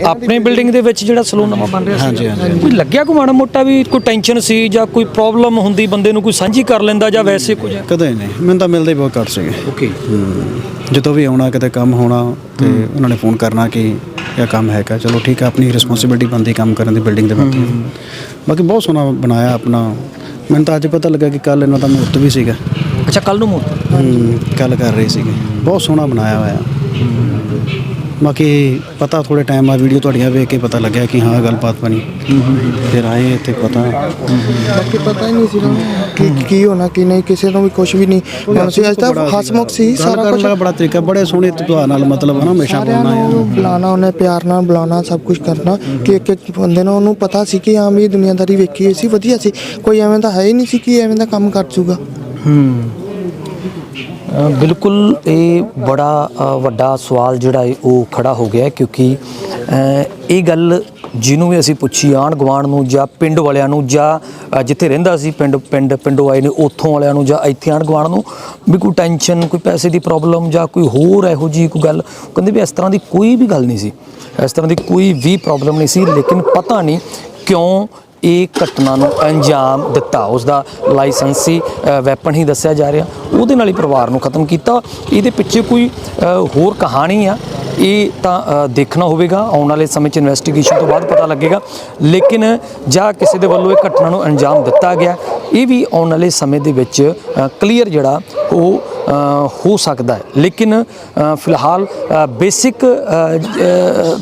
ਆਪਣੇ ਬਿਲਡਿੰਗ ਦੇ ਵਿੱਚ ਜਿਹੜਾ ਸਲੂਨ ਨਵਾਂ ਬਣ ਰਿਹਾ ਸੀ। ਕੋਈ ਲੱਗਿਆ ਕੋਈ ਮਾੜਾ ਮੋਟਾ ਵੀ ਕੋਈ ਟੈਨਸ਼ਨ ਸੀ ਜਾਂ ਕੋਈ ਪ੍ਰੋਬਲਮ ਹੁੰਦੀ ਬੰਦੇ ਨੂੰ ਕੋਈ ਸਾਂਝੀ ਕਰ ਲੈਂਦਾ ਜਾਂ ਵੈਸੇ ਕੁਝ? ਕਦੇ ਨਹੀਂ। ਮੈਨੂੰ ਤਾਂ ਮਿਲਦੇ ਬਹੁਤ ਘੱਟ ਸੀਗੇ। ਓਕੇ ਜਦੋਂ ਵੀ ਆਉਣਾ ਕਿਤੇ ਕੰਮ ਹੋਣਾ ਤੇ ਉਹਨਾਂ ਨੇ ਫੋਨ ਕਰਨਾ ਕਿ ਇਹ ਕੰਮ ਹੈਗਾ ਚਲੋ ਠੀਕ ਹੈ ਆਪਣੀ ਰਿਸਪੌਂਸਿਬਿਲਟੀ ਬੰਦੀ ਕੰਮ ਕਰਨ ਦੀ ਬਿਲਡਿੰਗ ਦੇ ਬਾਕੀ। ਬਾਕੀ ਬਹੁਤ ਸੋਹਣਾ ਬਣਾਇਆ ਆਪਣਾ। ਮੈਨੂੰ ਤਾਂ ਅੱਜ ਪਤਾ ਲੱਗਾ ਕਿ ਕੱਲ ਇਹਨਾਂ ਦਾ ਮੁਹੂਰਤ ਵੀ ਸੀਗਾ। ਅੱਛਾ ਕੱਲ ਨੂੰ ਮੂਰਤ? ਕੱਲ ਕਰ ਰਹੇ ਸੀਗੇ। ਬਹੁਤ ਸੋਹਣਾ ਬਣਾਇਆ ਹੋਇਆ। ਬਾਕੀ ਪਤਾ ਥੋੜੇ ਟਾਈਮ ਆ ਵੀਡੀਓ ਤੁਹਾਡੀਆਂ ਵੇਖ ਕੇ ਪਤਾ ਲੱਗਿਆ ਕਿ ਹਾਂ ਗੱਲਬਾਤ ਬਣੀ। ਫਿਰ ਆਏ ਇੱਥੇ ਪਤਾ। ਬਾਕੀ ਪਤਾ ਹੀ ਨਹੀਂ ਸੀ ਨਾ ਕਿ ਕੀ ਹੋਣਾ ਕੀ ਨਹੀਂ ਕਿਸੇ ਨੂੰ ਵੀ ਕੁਝ ਵੀ ਨਹੀਂ। ਹੁਣ ਸੀ ਅੱਜ ਤਾਂ ਹਸਮੁਖ ਸੀ ਸਾਰਾ ਕੁਝ ਬੜਾ ਤਰੀਕਾ ਬੜੇ ਸੋਹਣੇ ਤੁਹਾ ਨਾਲ ਮਤਲਬ ਹੈ ਨਾ ਹਮੇਸ਼ਾ ਬੋਲਣਾ ਹੈ ਨੂੰ ਬੁਲਾਣਾ ਉਹਨੇ ਪਿਆਰ ਨਾਲ ਬੁਲਾਣਾ ਸਭ ਕੁਝ ਕਰਨਾ ਕਿ ਇੱਕ ਇੱਕ ਬੰਦੇ ਨੂੰ ਉਹਨੂੰ ਪਤਾ ਸੀ ਕਿ ਹਾਂ ਵੀ ਦੁਨੀਆਦਾਰੀ ਵੇਖੀ ਹੋਈ ਸੀ ਵਧੀਆ ਸੀ। ਕੋਈ ਐਵੇਂ ਦਾ ਹੈ ਹੀ ਨਹੀਂ ਸੀ ਕਿ ਐਵੇਂ ਦਾ ਕੰਮ ਕਰ ਜੂਗਾ। ਅ, ਬਿਲਕੁਲ ਇਹ ਬੜਾ ਵੱਡਾ ਸਵਾਲ ਜਿਹੜਾ ਹੈ ਉਹ ਖੜਾ ਹੋ ਗਿਆ ਕਿਉਂਕਿ ਇਹ ਗੱਲ ਜਿਹਨੂੰ ਵੀ ਅਸੀਂ ਪੁੱਛੀ ਆਣ ਗਵਾਣ ਨੂੰ ਜਾਂ ਪਿੰਡ ਵਾਲਿਆਂ ਨੂੰ ਜਾਂ ਜਿੱਥੇ ਰਹਿੰਦਾ ਸੀ ਪਿੰਡ ਪਿੰਡ, ਪਿੰਡੋਂ ਆਏ ਨੇ ਉੱਥੋਂ ਵਾਲਿਆਂ ਨੂੰ ਜਾਂ ਇੱਥੇ ਆਣ ਗਵਾਣ ਨੂੰ, ਵੀ ਕੋਈ ਟੈਨਸ਼ਨ ਕੋਈ ਪੈਸੇ ਦੀ ਪ੍ਰੋਬਲਮ ਜਾਂ ਕੋਈ ਹੋਰ ਇਹੋ ਜੀ ਕੋਈ ਗੱਲ ਕਹਿੰਦੇ ਵੀ ਇਸ ਤਰ੍ਹਾਂ ਦੀ ਕੋਈ ਵੀ ਗੱਲ ਨਹੀਂ ਸੀ। ਇਸ ਤਰ੍ਹਾਂ ਦੀ ਕੋਈ ਵੀ ਪ੍ਰੋਬਲਮ ਨਹੀਂ ਸੀ, ਲੇਕਿਨ ਪਤਾ ਨਹੀਂ ਕਿਉਂ ਇਹ ਘਟਨਾ ਨੂੰ ਅੰਜਾਮ ਦਿੱਤਾ। ਉਸ ਦਾ ਲਾਇਸੈਂਸੀ ਵੈਪਨ ਹੀ ਦੱਸਿਆ ਜਾ ਰਿਹਾ। ਉਹਦੇ ਨਾਲ ਹੀ ਪਰਿਵਾਰ ਨੂੰ ਖਤਮ ਕੀਤਾ। ਇਹਦੇ ਪਿੱਛੇ ਕੋਈ ਹੋਰ ਕਹਾਣੀ ਆ, ਇਹ ਤਾਂ ਦੇਖਣਾ ਹੋਵੇਗਾ। ਆਉਣ ਵਾਲੇ ਸਮੇਂ 'ਚ ਇਨਵੈਸਟੀਗੇਸ਼ਨ ਤੋਂ ਬਾਅਦ ਪਤਾ ਲੱਗੇਗਾ। ਲੇਕਿਨ, ਜਾਂ ਕਿਸੇ ਦੇ ਵੱਲੋਂ ਇਹ ਘਟਨਾ ਨੂੰ ਅੰਜਾਮ ਦਿੱਤਾ ਗਿਆ। ਇਹ ਵੀ ਆਉਣ ਵਾਲੇ ਸਮੇਂ ਦੇ ਵਿੱਚ ਕਲੀਅਰ ਜਿਹੜਾ ਉਹ ਹੋ ਸਕਦਾ ਹੈ। ਲੇਕਿਨ ਫਿਲਹਾਲ ਬੇਸਿਕ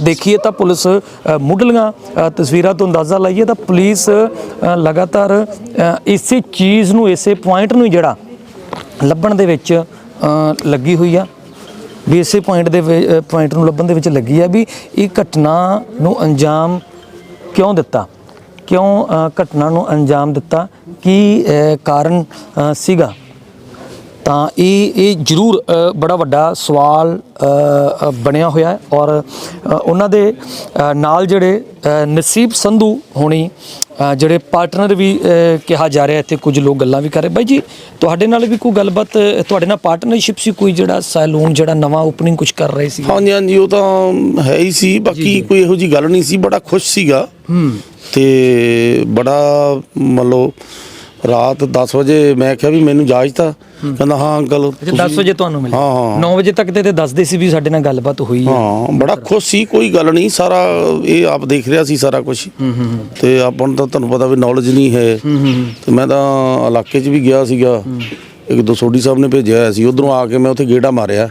ਦੇਖੀਏ ਤਾਂ ਪੁਲਿਸ ਮੁੱਢਲੀਆਂ ਤਸਵੀਰਾਂ ਤੋਂ ਅੰਦਾਜ਼ਾ ਲਾਈਏ ਤਾਂ ਪੁਲਿਸ ਲਗਾਤਾਰ ਇਸੇ ਚੀਜ਼ ਨੂੰ, ਇਸੇ ਪੁਆਇੰਟ ਨੂੰ ਜਿਹੜਾ ਲੱਭਣ ਦੇ ਵਿੱਚ ਲੱਗੀ ਹੋਈ ਆ। ਵੀ ਇਸੇ ਪੁਆਇੰਟ ਦੇ ਪੁਆਇੰਟ ਨੂੰ ਲੱਭਣ ਦੇ ਵਿੱਚ ਲੱਗੀ ਆ ਵੀ ਇਹ ਘਟਨਾ ਨੂੰ ਅੰਜਾਮ ਕਿਉਂ ਦਿੱਤਾ? ਕਿਉਂ ਘਟਨਾ ਨੂੰ ਅੰਜਾਮ ਦਿੱਤਾ? ਕੀ ਕਾਰਨ ਸੀਗਾ? ਤਾਂ ਇਹ ਇਹ ਜ਼ਰੂਰ ਬੜਾ ਵੱਡਾ ਸਵਾਲ ਬਣਿਆ ਹੋਇਆ ਹੈ ਔਰ ਉਹਨਾਂ ਦੇ ਨਾਲ ਜਿਹੜੇ ਨਸੀਬ ਸੰਧੂ ਹੋਣੀ ਜਿਹੜੇ ਪਾਰਟਨਰ ਵੀ ਕਿਹਾ ਜਾ ਰਿਹਾ ਇੱਥੇ ਕੁਝ ਲੋਕ ਗੱਲਾਂ ਵੀ ਕਰ ਰਹੇ। ਬਾਈ ਜੀ ਤੁਹਾਡੇ ਨਾਲ ਵੀ ਕੋਈ ਗੱਲਬਾਤ ਤੁਹਾਡੇ ਨਾਲ ਪਾਰਟਨਰਸ਼ਿਪ ਸੀ ਕੋਈ ਜਿਹੜਾ ਸੈਲੂਨ ਜਿਹੜਾ ਨਵਾਂ ਓਪਨਿੰਗ ਕੁਝ ਕਰ ਰਹੇ ਸੀ? ਹਾਂਜੀ ਹਾਂਜੀ ਉਹ ਤਾਂ ਹੈ ਹੀ ਸੀ ਬਾਕੀ ਕੋਈ ਇਹੋ ਜੀ ਗੱਲ ਨਹੀਂ ਸੀ ਬੜਾ ਖੁਸ਼ ਸੀਗਾ। ਤੇ ਬੜਾ ਮੰਨ ਲਓ ਰਾਤ 10 ਵਜੇ ਮੈਂ ਕਿਹਾ ਵੀ ਮੈਨੂੰ ਇਜਾਜ਼ਤ ਆ। ਕਹਿੰਦਾ ਹਾਂ ਅੰਕਲ ਅੱਛਾ 10 ਵਜੇ ਤੁਹਾਨੂੰ ਮਿਲਿਆ ਹਾਂ, ਹਾਂ। 9 ਵਜੇ ਤੱਕ ਤੇ ਤੇ ਦੱਸਦੇ ਸੀ ਵੀ ਸਾਡੇ ਨਾਲ ਗੱਲਬਾਤ ਹੋਈ ਹੈ। ਹਾਂ ਬੜਾ ਖੁਸ਼ ਸੀ ਕੋਈ ਗੱਲ ਨਹੀਂ ਸਾਰਾ ਇਹ ਆਪ ਦੇਖ ਰਿਹਾ ਸੀ ਸਾਰਾ ਕੁਝ ਤੇ ਆਪਾਂ ਨੂੰ ਤਾਂ ਤੁਹਾਨੂੰ ਪਤਾ ਵੀ ਨੌਲੇਜ ਨਹੀਂ ਹੈ। ਤੇ ਮੈਂ ਤਾਂ ਇਲਾਕੇ 'ਚ ਵੀ ਗਿਆ ਸੀਗਾ। ਇੱਕ ਦੋ ਸੋਢੀ ਸਾਹਿਬ ਨੇ ਭੇਜਿਆ ਹੋਇਆ ਸੀ ਉਧਰੋਂ ਆ ਕੇ ਮੈਂ ਉੱਥੇ ਗੇੜਾ ਮਾਰਿਆ।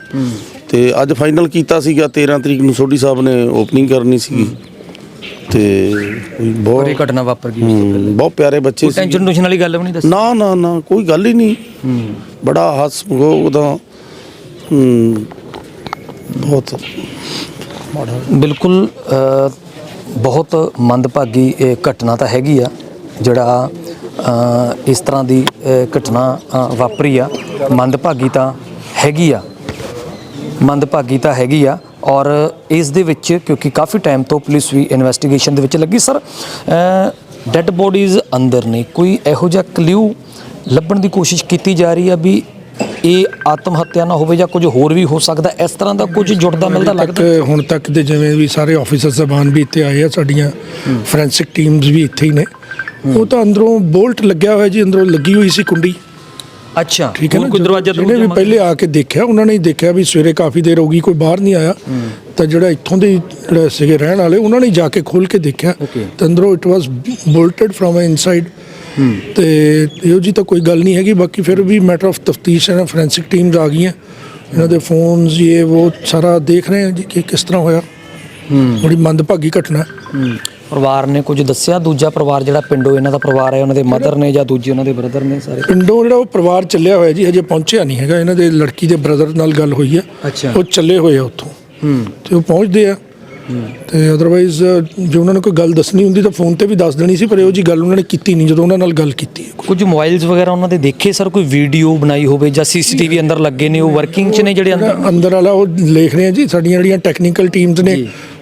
ਤੇ ਅੱਜ ਫਾਈਨਲ ਕੀਤਾ ਸੀਗਾ 13 ਤਰੀਕ ਨੂੰ ਸੋਢੀ ਸਾਹਿਬ ਨੇ ਓਪਨਿੰਗ ਕਰਨੀ ਸੀਗੀ। ਤੇ ਕੋਈ ਬਹੁਤ ਇਹ ਘਟਨਾ ਵਾਪਰ ਗਈ ਬਹੁਤ ਪਿਆਰੇ ਬੱਚੇ ਕੋਈ ਸੀ ਟੈਨਸ਼ਨ ਟੈਨਸ਼ਨ ਵਾਲੀ ਗੱਲ ਵੀ ਨਹੀਂ ਦੱਸੀ? ਨਾ ਨਾ ਨਾ ਕੋਈ ਗੱਲ ਹੀ ਨਹੀਂ। ਬੜਾ ਹੱਸ ਉਹਦਾ ਬਹੁਤ ਮਾੜਾ। ਬਿਲਕੁਲ ਅ, ਬਹੁਤ ਮੰਦਭਾਗੀ ਇਹ ਘਟਨਾ ਤਾਂ ਹੈਗੀ ਆ ਜਿਹੜਾ ਅ, ਇਸ ਤਰ੍ਹਾਂ ਦੀ ਅ, ਘਟਨਾ ਅ, ਵਾਪਰੀ ਆ। ਮੰਦਭਾਗੀ ਤਾਂ ਹੈਗੀ ਆ। ਮੰਦਭਾਗੀ ਤਾਂ ਹੈਗੀ ਆ। ਔਰ ਇਸ ਦੇ ਵਿੱਚ ਕਿਉਂਕਿ ਕਾਫੀ ਟਾਈਮ ਤੋਂ ਪੁਲਿਸ ਵੀ ਇਨਵੈਸਟੀਗੇਸ਼ਨ ਦੇ ਵਿੱਚ ਲੱਗੀ ਸਰ ਡੈੱਡ ਬੋਡੀਜ਼ ਅੰਦਰ ਨੇ। ਕੋਈ ਇਹੋ ਜਿਹਾ ਕਲਿਊ ਲੱਭਣ ਦੀ ਕੋਸ਼ਿਸ਼ ਕੀਤੀ ਜਾ ਰਹੀ ਆ ਵੀ ਇਹ ਆਤਮ ਹੱਤਿਆ ਨਾ ਹੋਵੇ ਜਾਂ ਕੁਝ ਹੋਰ ਵੀ ਹੋ ਸਕਦਾ? ਇਸ ਤਰ੍ਹਾਂ ਦਾ ਕੁਝ ਜੁੜਦਾ ਮਿਲਦਾ ਲੱਗਦਾ? ਹੁਣ ਤੱਕ ਦੇ ਜਿਵੇਂ ਵੀ ਸਾਰੇ ਆਫੀਸਰ ਜ਼ਬਾਨ ਵੀ ਇੱਥੇ ਆਏ ਆ ਸਾਡੀਆਂ ਫੋਰੈਂਸਿਕ ਟੀਮਸ ਵੀ ਇੱਥੇ ਹੀ ਨੇ। ਉਹ ਤਾਂ ਅੰਦਰੋਂ ਬੋਲਟ ਲੱਗਿਆ ਹੋਇਆ ਜੀ ਅੰਦਰੋਂ ਲੱਗੀ ਹੋਈ ਸੀ ਕੁੰਡੀ। ਅੱਛਾ। ਠੀਕ ਹੈ ਨਾ ਕੋਈ ਦਰਵਾਜ਼ਾ ਜਿਹਨੇ ਵੀ ਪਹਿਲੇ ਆ ਕੇ ਦੇਖਿਆ ਉਹਨਾਂ ਨੇ ਹੀ ਦੇਖਿਆ ਵੀ ਸਵੇਰੇ ਕਾਫੀ ਦੇਰ ਹੋ ਗਈ ਕੋਈ ਬਾਹਰ ਨਹੀਂ ਆਇਆ। ਤਾਂ ਜਿਹੜਾ ਇੱਥੋਂ ਦੇ ਜਿਹੜੇ ਸੀਗੇ ਰਹਿਣ ਵਾਲੇ ਉਹਨਾਂ ਨੇ ਜਾ ਕੇ ਖੋਲ ਕੇ ਦੇਖਿਆ. ਤਾਂ ਅੰਦਰੋਂ it was bolted from inside ਤੇ ਇਹੋ ਜੀ ਤਾਂ ਕੋਈ ਗੱਲ ਨਹੀਂ ਹੈਗੀ ਬਾਕੀ ਫਿਰ ਵੀ ਮੈਟਰ ਆਫ ਤਫਤੀਸ਼ ਹੈ ਫੋਰੈਂਸਿਕ ਟੀਮਸ ਆ ਗਈਆਂ। ਇਹਨਾਂ ਦੇ ਫੋਨਸ ਇਹ ਉਹ ਸਾਰਾ ਦੇਖ ਰਹੇ ਹਾਂ ਜੀ ਕਿ ਕਿਸ ਤਰ੍ਹਾਂ ਹੋਇਆ। ਬੜੀ ਮੰਦਭਾਗੀ ਘਟਨਾ ਹੈ। ਪਰਿਵਾਰ ਨੇ ਕੁਝ ਦੱਸਿਆ? ਦੂਜਾ ਪਰਿਵਾਰ ਜਿਹੜਾ ਪਿੰਡੋਂ ਇਹਨਾਂ ਦਾ ਪਰਿਵਾਰ ਹੈ ਉਹਨਾਂ ਦੇ ਮਦਰ ਨੇ ਜਾਂ ਦੂਜੇ ਉਹਨਾਂ ਦੇ ਬ੍ਰਦਰ ਨੇ ਸਾਰੇ? ਪਿੰਡੋਂ ਜਿਹੜਾ ਉਹ ਪਰਿਵਾਰ ਚੱਲਿਆ ਹੋਇਆ ਜੀ ਹਜੇ ਪਹੁੰਚਿਆ ਨਹੀਂ ਹੈਗਾ। ਇਹਨਾਂ ਦੇ ਲੜਕੀ ਦੇ ਬ੍ਰਦਰ ਨਾਲ ਗੱਲ ਹੋਈ ਹੈ। ਉਹ ਚੱਲੇ ਹੋਏ ਆ ਉੱਥੋਂ। ਹੂੰ। ਤੇ ਉਹ ਪਹੁੰਚਦੇ ਆ। ਤੇ ਅਦਰਵਾਈਜ਼ ਜੇ ਉਹਨਾਂ ਨੂੰ ਕੋਈ ਗੱਲ ਦੱਸਣੀ ਹੁੰਦੀ ਤਾਂ ਫੋਨ ਤੇ ਵੀ ਦੱਸ ਦੇਣੀ ਸੀ ਪਰ ਇਹੋ ਜੀ ਗੱਲ ਉਹਨਾਂ ਨੇ ਕੀਤੀ ਨਹੀਂ ਜਦੋਂ ਉਹਨਾਂ ਨਾਲ ਗੱਲ ਕੀਤੀ ਕੁਝ ਮੋਬਾਈਲਸ ਵਗੈਰਾ ਉਹਨਾਂ ਦੇ ਦੇਖੇ ਸਰ? ਕੋਈ ਵੀਡੀਓ ਬਣਾਈ ਹੋਵੇ ਜਾਂ ਸੀਸੀਟੀਵੀ ਅੰਦਰ ਲੱਗੇ ਨੇ? ਉਹ ਵਰਕਿੰਗ 'ਚ ਨੇ ਜਿਹੜੇ ਅੰਦਰ? ਵਾਲਾ ਉਹ ਲਿਖ ਰਹੇ ਆ ਜੀ ਸਾਡੀਆਂ ਜਿਹੜੀਆਂ ਟੈਕਨੀਕਲ ਟੀਮਸ ਨੇ।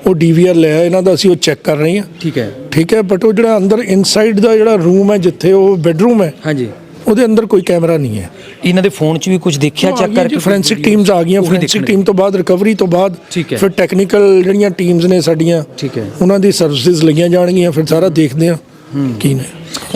ਉਹ ਡੀਵੀਆਰ ਲਿਆ ਇਹਨਾਂ ਦਾ ਅਸੀਂ ਉਹ ਚੈੱਕ ਕਰ ਰਹੇ ਹਾਂ ਠੀਕ ਹੈ ਠੀਕ ਹੈ ਬਟ ਉਹ ਜਿਹੜਾ ਅੰਦਰ ਇਨਸਾਈਡ ਦਾ ਜਿਹੜਾ ਰੂਮ ਹੈ ਜਿੱਥੇ ਉਹ ਬੈੱਡਰੂਮ ਹੈ ਹਾਂਜੀ ਉਹਦੇ ਅੰਦਰ ਕੋਈ ਕੈਮਰਾ ਨਹੀਂ ਹੈ ਇਹਨਾਂ ਦੇ ਫੋਨ 'ਚ ਵੀ ਕੁਝ ਦੇਖਿਆ ਚੈੱਕ ਕਰਕੇ ਫੋਰੈਂਸਿਕ ਟੀਮਸ ਆ ਗਈਆਂ ਫੋਰੈਂਸਿਕ। ਟੀਮ ਤੋਂ ਬਾਅਦ ਰਿਕਵਰੀ ਤੋਂ ਬਾਅਦ। ਫਿਰ ਟੈਕਨੀਕਲ ਜਿਹੜੀਆਂ ਟੀਮਸ ਨੇ ਸਾਡੀਆਂ ਠੀਕ ਹੈ। ਉਹਨਾਂ ਦੀ ਸਰਵਿਸਿਜ਼ ਲਈਆਂ ਜਾਣਗੀਆਂ ਫਿਰ ਸਾਰਾ ਦੇਖਦੇ ਆ ਕੀ ਨੇ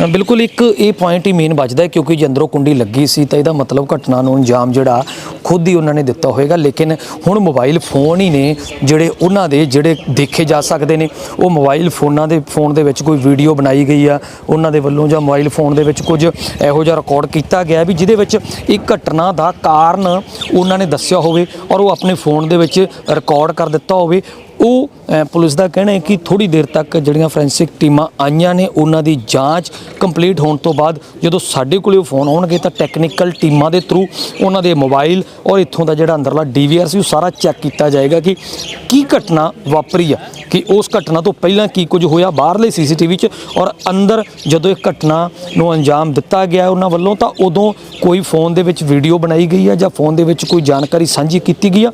ਬਿਲਕੁਲ ਇੱਕ ਇਹ ਪੁਆਇੰਟ ਹੀ ਮੇਨ ਵੱਜਦਾ ਕਿਉਂਕਿ ਜੇ ਅੰਦਰੋਂ ਕੁੰਡੀ ਲੱਗੀ ਸੀ ਤਾਂ ਇਹਦਾ ਮਤਲਬ ਘਟਨਾ ਨੂੰ ਅੰਜਾਮ ਜਿਹੜਾ ਖੁਦ ਹੀ ਉਹਨਾਂ ਨੇ ਦਿੱਤਾ ਹੋਵੇਗਾ। ਲੇਕਿਨ ਹੁਣ ਮੋਬਾਈਲ ਫੋਨ ਹੀ ਨੇ ਜਿਹੜੇ ਉਹਨਾਂ ਦੇ ਜਿਹੜੇ ਦੇਖੇ ਜਾ ਸਕਦੇ ਨੇ। ਉਹ ਮੋਬਾਈਲ ਫੋਨਾਂ ਦੇ ਫੋਨ ਦੇ ਵਿੱਚ ਕੋਈ ਵੀਡੀਓ ਬਣਾਈ ਗਈ ਆ। ਉਹਨਾਂ ਦੇ ਵੱਲੋਂ ਜਾਂ ਮੋਬਾਈਲ ਫੋਨ ਦੇ ਵਿੱਚ ਕੁਝ ਇਹੋ ਜਿਹਾ ਰਿਕਾਰਡ ਕੀਤਾ ਗਿਆ ਵੀ ਜਿਹਦੇ ਵਿੱਚ ਇਹ ਘਟਨਾ ਦਾ ਕਾਰਨ ਉਹਨਾਂ ਨੇ ਦੱਸਿਆ ਹੋਵੇ ਔਰ ਉਹ ਆਪਣੇ ਫੋਨ ਦੇ ਵਿੱਚ ਰਿਕਾਰਡ ਕਰ ਦਿੱਤਾ ਹੋਵੇ। ਉਹ ਪੁਲਿਸ ਦਾ ਕਹਿਣਾ ਹੈ ਕਿ ਥੋੜੀ ਦੇਰ ਤੱਕ ਜਿਹੜੀਆਂ ਫੋਰੈਂਸਿਕ ਟੀਮਾਂ ਆਈਆਂ ਨੇ, ਉਹਨਾਂ ਦੀ ਜਾਂਚ ਕੰਪਲੀਟ ਹੋਣ ਤੋਂ ਬਾਅਦ ਜਦੋਂ ਸਾਡੇ ਕੋਲੇ ਉਹ ਫੋਨ ਆਉਣਗੇ ਤਾਂ ਟੈਕਨੀਕਲ ਟੀਮਾਂ ਦੇ ਥਰੂ ਉਹਨਾਂ ਦੇ ਮੋਬਾਈਲ ਔਰ ਇੱਥੋਂ ਦਾ ਜਿਹੜਾ ਅੰਦਰਲਾ ਡੀਵੀਆਰ ਸੀ, ਉਹ ਸਾਰਾ ਚੈੱਕ ਕੀਤਾ ਜਾਏਗਾ ਕਿ ਕੀ ਘਟਨਾ ਵਾਪਰੀ ਆ, ਕਿ ਉਸ ਘਟਨਾ ਤੋਂ ਪਹਿਲਾਂ ਕੀ ਕੁਝ ਹੋਇਆ, ਬਾਹਰਲੇ ਸੀਸੀਟੀਵੀ 'ਚ ਔਰ ਅੰਦਰ ਜਦੋਂ ਇਹ ਘਟਨਾ ਨੂੰ ਅੰਜਾਮ ਦਿੱਤਾ ਗਿਆ ਉਹਨਾਂ ਵੱਲੋਂ ਤਾਂ ਉਦੋਂ ਕੋਈ ਫੋਨ ਦੇ ਵਿੱਚ ਵੀਡੀਓ ਬਣਾਈ ਗਈ ਆ ਜਾਂ ਫੋਨ ਦੇ ਵਿੱਚ ਕੋਈ ਜਾਣਕਾਰੀ ਸਾਂਝੀ ਕੀਤੀ ਗਈ ਆ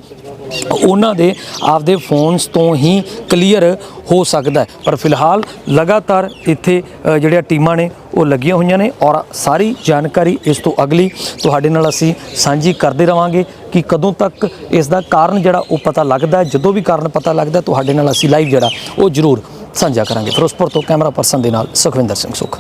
ਉਹਨਾਂ ਦੇ ਆਪਦੇ ਫੋਨਸ ਤੋਂ ਹੀ ਕਲੀਅਰ ਹੋ ਸਕਦਾ ਪਰ ਫਿਲਹਾਲ ਲਗਾਤਾਰ ਇੱਥੇ ਜਿਹੜੀਆਂ ਟੀਮਾਂ ਨੇ, ਉਹ ਲੱਗੀਆਂ ਹੋਈਆਂ ਨੇ ਔਰ ਸਾਰੀ ਜਾਣਕਾਰੀ ਇਸ ਤੋਂ ਅਗਲੀ ਤੁਹਾਡੇ ਨਾਲ ਅਸੀਂ ਸਾਂਝੀ ਕਰਦੇ ਰਵਾਂਗੇ ਕਿ ਕਦੋਂ ਤੱਕ ਇਸ ਦਾ ਕਾਰਨ ਜਿਹੜਾ ਉਹ ਪਤਾ ਲੱਗਦਾ ਜਦੋਂ ਵੀ ਕਾਰਨ ਪਤਾ ਲੱਗਦਾ ਤੁਹਾਡੇ ਨਾਲ ਅਸੀਂ ਲਾਈਵ ਜਿਹੜਾ ਉਹ ਜ਼ਰੂਰ ਸਾਂਝਾ ਕਰਾਂਗੇ। ਫਿਰੋਜ਼ਪੁਰ ਤੋਂ ਕੈਮਰਾ ਪਰਸਨ ਦੇ ਨਾਲ ਸੁਖਵਿੰਦਰ ਸਿੰਘ ਸੁਖ।